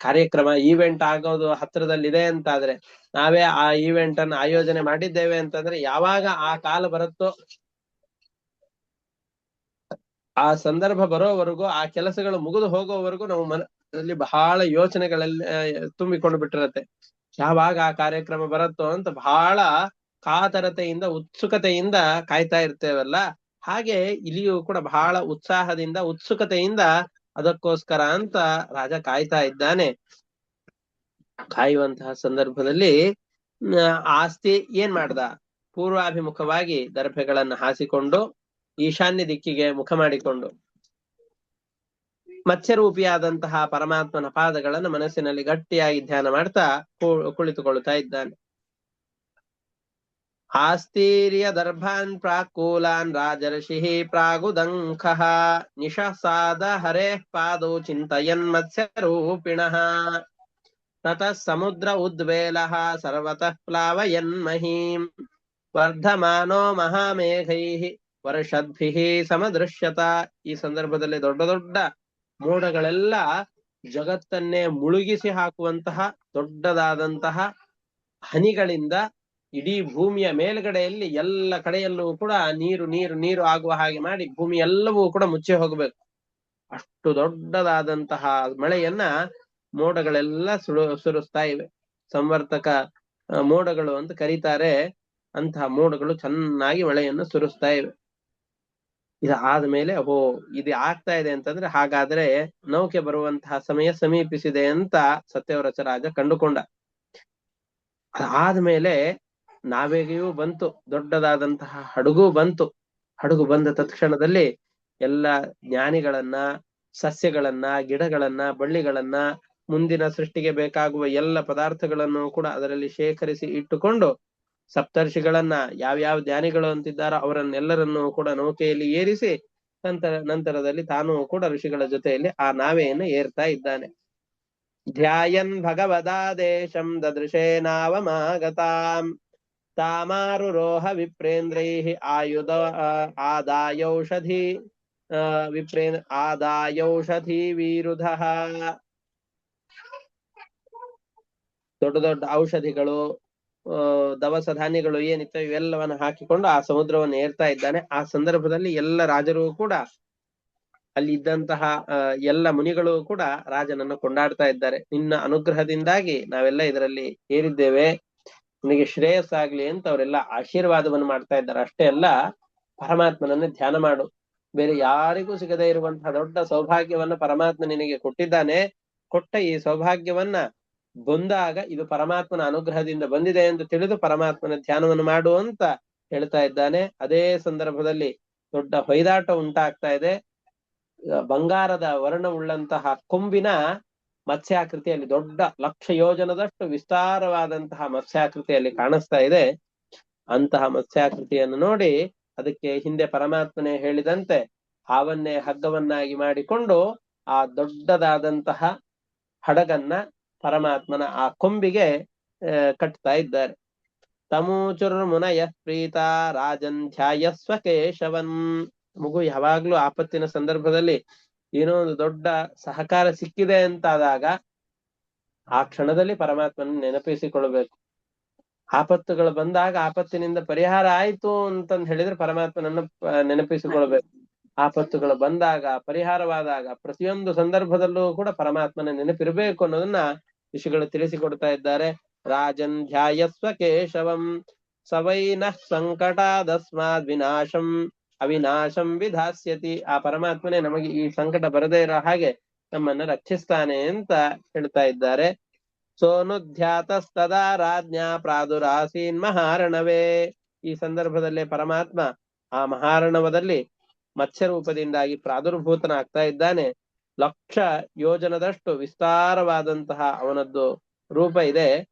ಕಾರ್ಯಕ್ರಮ ಈವೆಂಟ್ ಆಗೋದು ಹತ್ರದಲ್ಲಿದೆ ಅಂತಾದ್ರೆ, ನಾವೇ ಆ ಈವೆಂಟ್ ಅನ್ನು ಆಯೋಜನೆ ಮಾಡಿದ್ದೇವೆ ಅಂತಂದ್ರೆ ಯಾವಾಗ ಆ ಕಾಲ ಬರುತ್ತೋ, ಆ ಸಂದರ್ಭ ಬರೋವರೆಗೂ, ಆ ಕೆಲಸಗಳು ಮುಗಿದು ಹೋಗೋವರೆಗೂ ನಾವು ಮನದಲ್ಲಿ ಬಹಳ ಯೋಚನೆಗಳಲ್ಲಿ ತುಂಬಿಕೊಂಡು ಬಿಟ್ಟಿರತ್ತೆ. ಯಾವಾಗ ಆ ಕಾರ್ಯಕ್ರಮ ಬರುತ್ತೋ ಅಂತ ಬಹಳ ಕಾತರತೆಯಿಂದ, ಉತ್ಸುಕತೆಯಿಂದ ಕಾಯ್ತಾ ಇರ್ತೇವಲ್ಲ? ಹಾಗೆ ಇಲ್ಲಿಯೂ ಕೂಡ ಬಹಳ ಉತ್ಸಾಹದಿಂದ, ಉತ್ಸುಕತೆಯಿಂದ ಅದಕ್ಕೋಸ್ಕರ ಅಂತ ರಾಜ ಕಾಯ್ತಾ ಇದ್ದಾನೆ. ಕಾಯುವಂತಹ ಸಂದರ್ಭದಲ್ಲಿ ಆಸ್ತಿ ಏನ್ ಮಾಡ್ದ? ಪೂರ್ವಾಭಿಮುಖವಾಗಿ ದರ್ಭೆಗಳನ್ನ ಹಾಸಿಕೊಂಡು, ಈಶಾನ್ಯ ದಿಕ್ಕಿಗೆ ಮುಖ ಮಾಡಿಕೊಂಡು, ಮತ್ಸ್ಯರೂಪಿಯಾದಂತಹ ಪರಮಾತ್ಮನ ಪಾದಗಳನ್ನು ಮನಸ್ಸಿನಲ್ಲಿ ಗಟ್ಟಿಯಾಗಿ ಧ್ಯಾನ ಮಾಡ್ತಾ ಕುಳಿತುಕೊಳ್ಳುತ್ತಾ ಇದ್ದಾನೆ. ಆಸ್ತೀರ್ಯ ದರ್ಭಾನ್ ಪ್ರಾಕೂಲಾನ್ ರಾಜರ್ಷಿಃ ಪ್ರಾಗುದಂಖಃ ನಿಶಸಾದ ಹರೇಃ ಪಾದೌ ಚಿಂತಯನ್ ಮತ್ಸ್ಯರೂಪಿಣಃ. ತತಃ ಸಮುದ್ರ ಉದ್ವೇಲಃ ಸರ್ವತಃ ಪ್ಲಾವಯನ್ ಮಹೀಂ. ವರ್ಧಮಾನೋ ಮಹಾಮೇಘೈಃ ವರ್ಷದ್ಭಿಃ ಸಮದೃಶ್ಯತ. ಈ ಸಂದರ್ಭದಲ್ಲಿ ದೊಡ್ಡ ದೊಡ್ಡ ಮೋಡಗಳೆಲ್ಲ ಜಗತ್ತನ್ನೇ ಮುಳುಗಿಸಿ ಹಾಕುವಂತಹ ದೊಡ್ಡದಾದಂತಹ ಹನಿಗಳಿಂದ ಇಡೀ ಭೂಮಿಯ ಮೇಲ್ಗಡೆಯಲ್ಲಿ ಎಲ್ಲ ಕಡೆಯಲ್ಲೂ ಕೂಡ ನೀರು ನೀರು ನೀರು ಆಗುವ ಹಾಗೆ ಮಾಡಿ ಭೂಮಿ ಎಲ್ಲವೂ ಕೂಡ ಮುಚ್ಚಿ ಹೋಗಬೇಕು. ಅಷ್ಟು ದೊಡ್ಡದಾದಂತಹ ಮಳೆಯನ್ನ ಮೋಡಗಳೆಲ್ಲ ಸುಳು ಸುರಿಸ್ತಾ ಇವೆ. ಸಂವರ್ತಕ ಮೋಡಗಳು ಅಂತ ಕರೀತಾರೆ. ಅಂತಹ ಮೋಡಗಳು ಚೆನ್ನಾಗಿ ಮಳೆಯನ್ನು ಸುರಿಸ್ತಾ ಇವೆ. ಇದು ಆದ್ಮೇಲೆ ಓ ಇದು ಆಗ್ತಾ ಇದೆ ಅಂತಂದ್ರೆ ಹಾಗಾದ್ರೆ ನೌಕೆ ಬರುವಂತಹ ಸಮಯ ಸಮೀಪಿಸಿದೆ ಅಂತ ಸತ್ಯವ್ರಚ ರಾಜ ಕಂಡುಕೊಂಡ. ಆದ್ಮೇಲೆ ನಾವೆಗೆಯೂ ಬಂತು, ದೊಡ್ಡದಾದಂತಹ ಹಡಗು ಬಂತು. ಹಡಗು ಬಂದ ತತ್ಕ್ಷಣದಲ್ಲಿ ಎಲ್ಲ ಜ್ಞಾನಿಗಳನ್ನ, ಸಸ್ಯಗಳನ್ನ, ಗಿಡಗಳನ್ನ, ಬಳ್ಳಿಗಳನ್ನ ಮುಂದಿನ ಸೃಷ್ಟಿಗೆ ಬೇಕಾಗುವ ಎಲ್ಲ ಪದಾರ್ಥಗಳನ್ನು ಕೂಡ ಅದರಲ್ಲಿ ಶೇಖರಿಸಿ ಇಟ್ಟುಕೊಂಡು ಸಪ್ತರ್ಷಿಗಳನ್ನ ಯಾವ್ಯಾವ ಜ್ಞಾನಿಗಳು ಅಂತಿದ್ದಾರೋ ಅವರನ್ನೆಲ್ಲರನ್ನೂ ಕೂಡ ನೌಕೆಯಲ್ಲಿ ಏರಿಸಿ ನಂತರ, ನಂತರದಲ್ಲಿ ತಾನು ಕೂಡ ಋಷಿಗಳ ಜೊತೆಯಲ್ಲಿ ಆ ನಾವೆಯನ್ನು ಏರ್ತಾ ಇದ್ದಾನೆ. ಧ್ಯಾಯನ್ ಭಗವದಾದೇಶಂ ದದೃಶೇನಾವಮಾಗತಾಂ ತಾಮಾರುರೋಹ ವಿಪ್ರೇಂದ್ರೈಃ ಆಯುಧ ಆದಾಯೌಷಧಿ ವಿಪ್ರೇಂದ್ರ, ಆದಾಯೌಷಧಿ ವಿರುಧ ದೊಡ್ಡ ದೊಡ್ಡ ಔಷಧಿಗಳು ದವಸ ಧಾನ್ಯಗಳು ಏನಿತ್ತು ಇವೆಲ್ಲವನ್ನ ಹಾಕಿಕೊಂಡು ಆ ಸಮುದ್ರವನ್ನು ಏರ್ತಾ ಇದ್ದಾನೆ. ಆ ಸಂದರ್ಭದಲ್ಲಿ ಎಲ್ಲ ರಾಜರು ಕೂಡ ಅಲ್ಲಿ ಇದ್ದಂತಹ ಎಲ್ಲ ಮುನಿಗಳು ಕೂಡ ರಾಜನನ್ನು ಕೊಂಡಾಡ್ತಾ ಇದ್ದಾರೆ. ನಿನ್ನ ಅನುಗ್ರಹದಿಂದಾಗಿ ನಾವೆಲ್ಲ ಇದರಲ್ಲಿ ಏರಿದ್ದೇವೆ. ನಿನಗೆ ಶ್ರೇಯಸ್ಸಾಗ್ಲಿ ಅಂತ ಅವರೆಲ್ಲ ಆಶೀರ್ವಾದವನ್ನು ಮಾಡ್ತಾ ಇದ್ದಾರೆ. ಅಷ್ಟೇ ಅಲ್ಲ, ಪರಮಾತ್ಮನನ್ನ ಧ್ಯಾನ ಮಾಡು. ಬೇರೆ ಯಾರಿಗೂ ಸಿಗದೇ ಇರುವಂತಹ ದೊಡ್ಡ ಸೌಭಾಗ್ಯವನ್ನ ಪರಮಾತ್ಮ ನಿನಗೆ ಕೊಟ್ಟಿದ್ದಾನೆ. ಕೊಟ್ಟ ಈ ಸೌಭಾಗ್ಯವನ್ನ ಬಂದಾಗ ಇದು ಪರಮಾತ್ಮನ ಅನುಗ್ರಹದಿಂದ ಬಂದಿದೆ ಎಂದು ತಿಳಿದು ಪರಮಾತ್ಮನ ಧ್ಯಾನವನ್ನು ಮಾಡು ಅಂತ ಹೇಳ್ತಾ ಇದ್ದಾನೆ. ಅದೇ ಸಂದರ್ಭದಲ್ಲಿ ದೊಡ್ಡ ಹೊಯ್ದಾಟ ಉಂಟಾಗ್ತಾ ಇದೆ. ಬಂಗಾರದ ವರ್ಣವುಳ್ಳಂತಹ ಕೊಂಬಿನ ಮತ್ಸ್ಯಾಕೃತಿಯಲ್ಲಿ ದೊಡ್ಡ ಲಕ್ಷ ಯೋಜನದಷ್ಟು ವಿಸ್ತಾರವಾದಂತಹ ಮತ್ಸ್ಯಾಕೃತಿಯಲ್ಲಿ ಕಾಣಿಸ್ತಾ ಇದೆ. ಅಂತಹ ಮತ್ಸ್ಯಾಕೃತಿಯನ್ನು ನೋಡಿ ಅದಕ್ಕೆ ಹಿಂದೆ ಪರಮಾತ್ಮನೇ ಹೇಳಿದಂತೆ ಹಾವನ್ನೇ ಹಗ್ಗವನ್ನಾಗಿ ಮಾಡಿಕೊಂಡು ಆ ದೊಡ್ಡದಾದಂತಹ ಹಡಗನ್ನ ಪರಮಾತ್ಮನ ಆ ಕೊಂಬಿಗೆ ಕಟ್ತಾ ಇದ್ದಾರೆ. ತಮೂಚುರ್ ಮುನಯ ಪ್ರೀತ ರಾಜನ್ ಧ್ಯಾಯಸ್ವ ಕೇಶವನ್. ಮಗು ಯಾವಾಗ್ಲೂ ಆಪತ್ತಿನ ಸಂದರ್ಭದಲ್ಲಿ ಏನೋ ಒಂದು ದೊಡ್ಡ ಸಹಕಾರ ಸಿಕ್ಕಿದೆ ಅಂತಾದಾಗ ಆ ಕ್ಷಣದಲ್ಲಿ ಪರಮಾತ್ಮನ ನೆನಪಿಸಿಕೊಳ್ಬೇಕು ಆಪತ್ತುಗಳು ಬಂದಾಗ ಆಪತ್ತಿನಿಂದ ಪರಿಹಾರ ಆಯ್ತು ಅಂತಂದ್ ಹೇಳಿದ್ರೆ ಪರಮಾತ್ಮನನ್ನ ನೆನಪಿಸಿಕೊಳ್ಬೇಕು. ಆಪತ್ತುಗಳು ಬಂದಾಗ, ಪರಿಹಾರವಾದಾಗ ಪ್ರತಿಯೊಂದು ಸಂದರ್ಭದಲ್ಲೂ ಕೂಡ ಪರಮಾತ್ಮನ ನೆನಪಿರಬೇಕು ಅನ್ನೋದನ್ನ ಋಷಿಗಳು ತಿಳಿಸಿಕೊಡ್ತಾ ಇದ್ದಾರೆ. ರಾಜನ್ ಧ್ಯಾಯಸ್ವ ಕೇಶವಂ, ಸವೈನಃ ಸಂಕಟಾದಸ್ಮಾದ್ ವಿನಾಶಂ. ಅವಿನಾಶಂ ವಿಧಾಸ್ಯತಿ. ಆ ಪರಮಾತ್ಮನೇ ನಮಗೆ ಈ ಸಂಕಟ ಬರದೇ ಇರೋ ಹಾಗೆ ನಮ್ಮನ್ನ ರಕ್ಷಿಸ್ತಾನೆ ಅಂತ ಹೇಳ್ತಾ ಇದ್ದಾರೆ. ಸೋನುಧ್ಯಾತಸ್ತದಾ ರಾಜ್ಞಾ ಪ್ರಾದುರಾಸೀನ್ ಮಹಾರಣವೇ. ಈ ಸಂದರ್ಭದಲ್ಲೇ ಪರಮಾತ್ಮ ಆ ಮಹಾರಣವದಲ್ಲಿ ಮತ್ಸ್ಯ ರೂಪದಿಂದಾಗಿ ಪ್ರಾದುರ್ಭೂತನಾಗ್ತಾ ಇದ್ದಾನೆ. ಲಕ್ಷ ಯೋಜನದಷ್ಟು ವಿಸ್ತಾರವಾದಂತಹ ಅವನದ್ದು ರೂಪ ಇದೆ.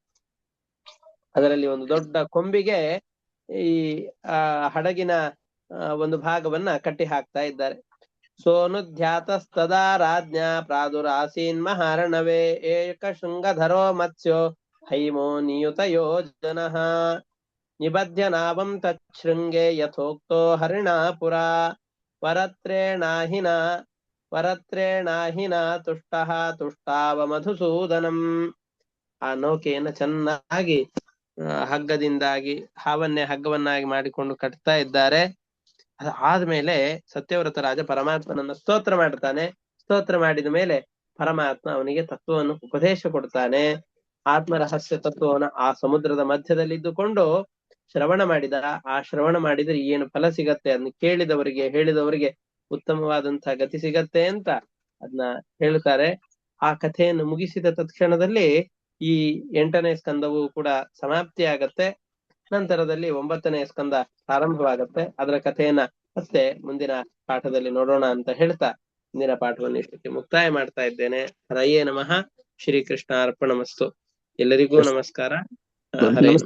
ಅದರಲ್ಲಿ ಒಂದು ದೊಡ್ಡ ಕೊಂಬಿಗೆ ಈ, ಆ, ಹಡಗಿನ ಒಂದು ಭಾಗವನ್ನ ಕಟ್ಟಿ ಹಾಕ್ತಾ ಇದ್ದಾರೆ. ಸೋನುಧ್ಯಾತಸ್ತದಾ ಧ್ಯಾತಸ್ತದಾರಾಜ್ಞ ಪ್ರಾದುರಾಸೀನ್ ಮಹಾರಣವೇ ಏಕ ಶೃಂಗಧರೋ ಮತ್ಸ್ಯೋ ಹೈಮೋ ನಿಯುತ ಯೋಜನಃ ನಿಬಧ್ಯ ನಾವಂ ತೃಂಗೆ ಯಥೋಕ್ತೋ ಹರಿಣಾಪುರ. ಪರತ್ರೇಣಾಹಿನ ಪರತ್ರೇಣಾಹಿನ ತುಷ್ಟ ತುಷ್ಟಾವ ಮಧುಸೂದನಂ. ಆ ನೌಕೆಯನ್ನು ಚೆನ್ನಾಗಿ ಹಗ್ಗದಿಂದಾಗಿ, ಹಾವನ್ನೇ ಹಗ್ಗವನ್ನಾಗಿ ಮಾಡಿಕೊಂಡು ಕಟ್ತಾ ಇದ್ದಾರೆ. ಆದ್ಮೇಲೆ ಸತ್ಯವ್ರತ ರಾಜ ಪರಮಾತ್ಮನನ್ನ ಸ್ತೋತ್ರ ಮಾಡ್ತಾನೆ ಸ್ತೋತ್ರ ಮಾಡಿದ ಮೇಲೆ ಪರಮಾತ್ಮ ಅವನಿಗೆ ತತ್ವವನ್ನು ಉಪದೇಶ ಕೊಡ್ತಾನೆ. ಆತ್ಮರಹಸ್ಯ ತತ್ವವನ್ನು ಆ ಸಮುದ್ರದ ಮಧ್ಯದಲ್ಲಿ ಇದ್ದುಕೊಂಡು ಶ್ರವಣ ಮಾಡಿದ. ಆ ಶ್ರವಣ ಮಾಡಿದ್ರೆ ಏನು ಫಲ ಸಿಗತ್ತೆ ಅದನ್ನ ಕೇಳಿದವರಿಗೆ, ಹೇಳಿದವರಿಗೆ ಉತ್ತಮವಾದಂತಹ ಗತಿ ಸಿಗತ್ತೆ ಅಂತ ಅದನ್ನ ಹೇಳ್ತಾರೆ. ಆ ಕಥೆಯನ್ನು ಮುಗಿಸಿದ ತತ್ಕ್ಷಣದಲ್ಲಿ ಈ ಎಂಟನೇ ಸ್ಕಂದವು ಕೂಡ ಸಮಾಪ್ತಿ ಆಗತ್ತೆ ನಂತರದಲ್ಲಿ ಒಂಬತ್ತನೇ ಸ್ಕಂದ ಪ್ರಾರಂಭವಾಗುತ್ತೆ. ಅದರ ಕಥೆಯನ್ನ ಮತ್ತೆ ಮುಂದಿನ ಪಾಠದಲ್ಲಿ ನೋಡೋಣ ಅಂತ ಹೇಳ್ತಾ ಮುಂದಿನ ಪಾಠವನ್ನು ಇಷ್ಟಕ್ಕೆ ಮುಕ್ತಾಯ ಮಾಡ್ತಾ ಇದ್ದೇನೆ. ಹರಯೇ ನಮಃ. ಅರ್ಪಣ ಮಸ್ತು ಎಲ್ಲರಿಗೂ ನಮಸ್ಕಾರ. ಹರೇ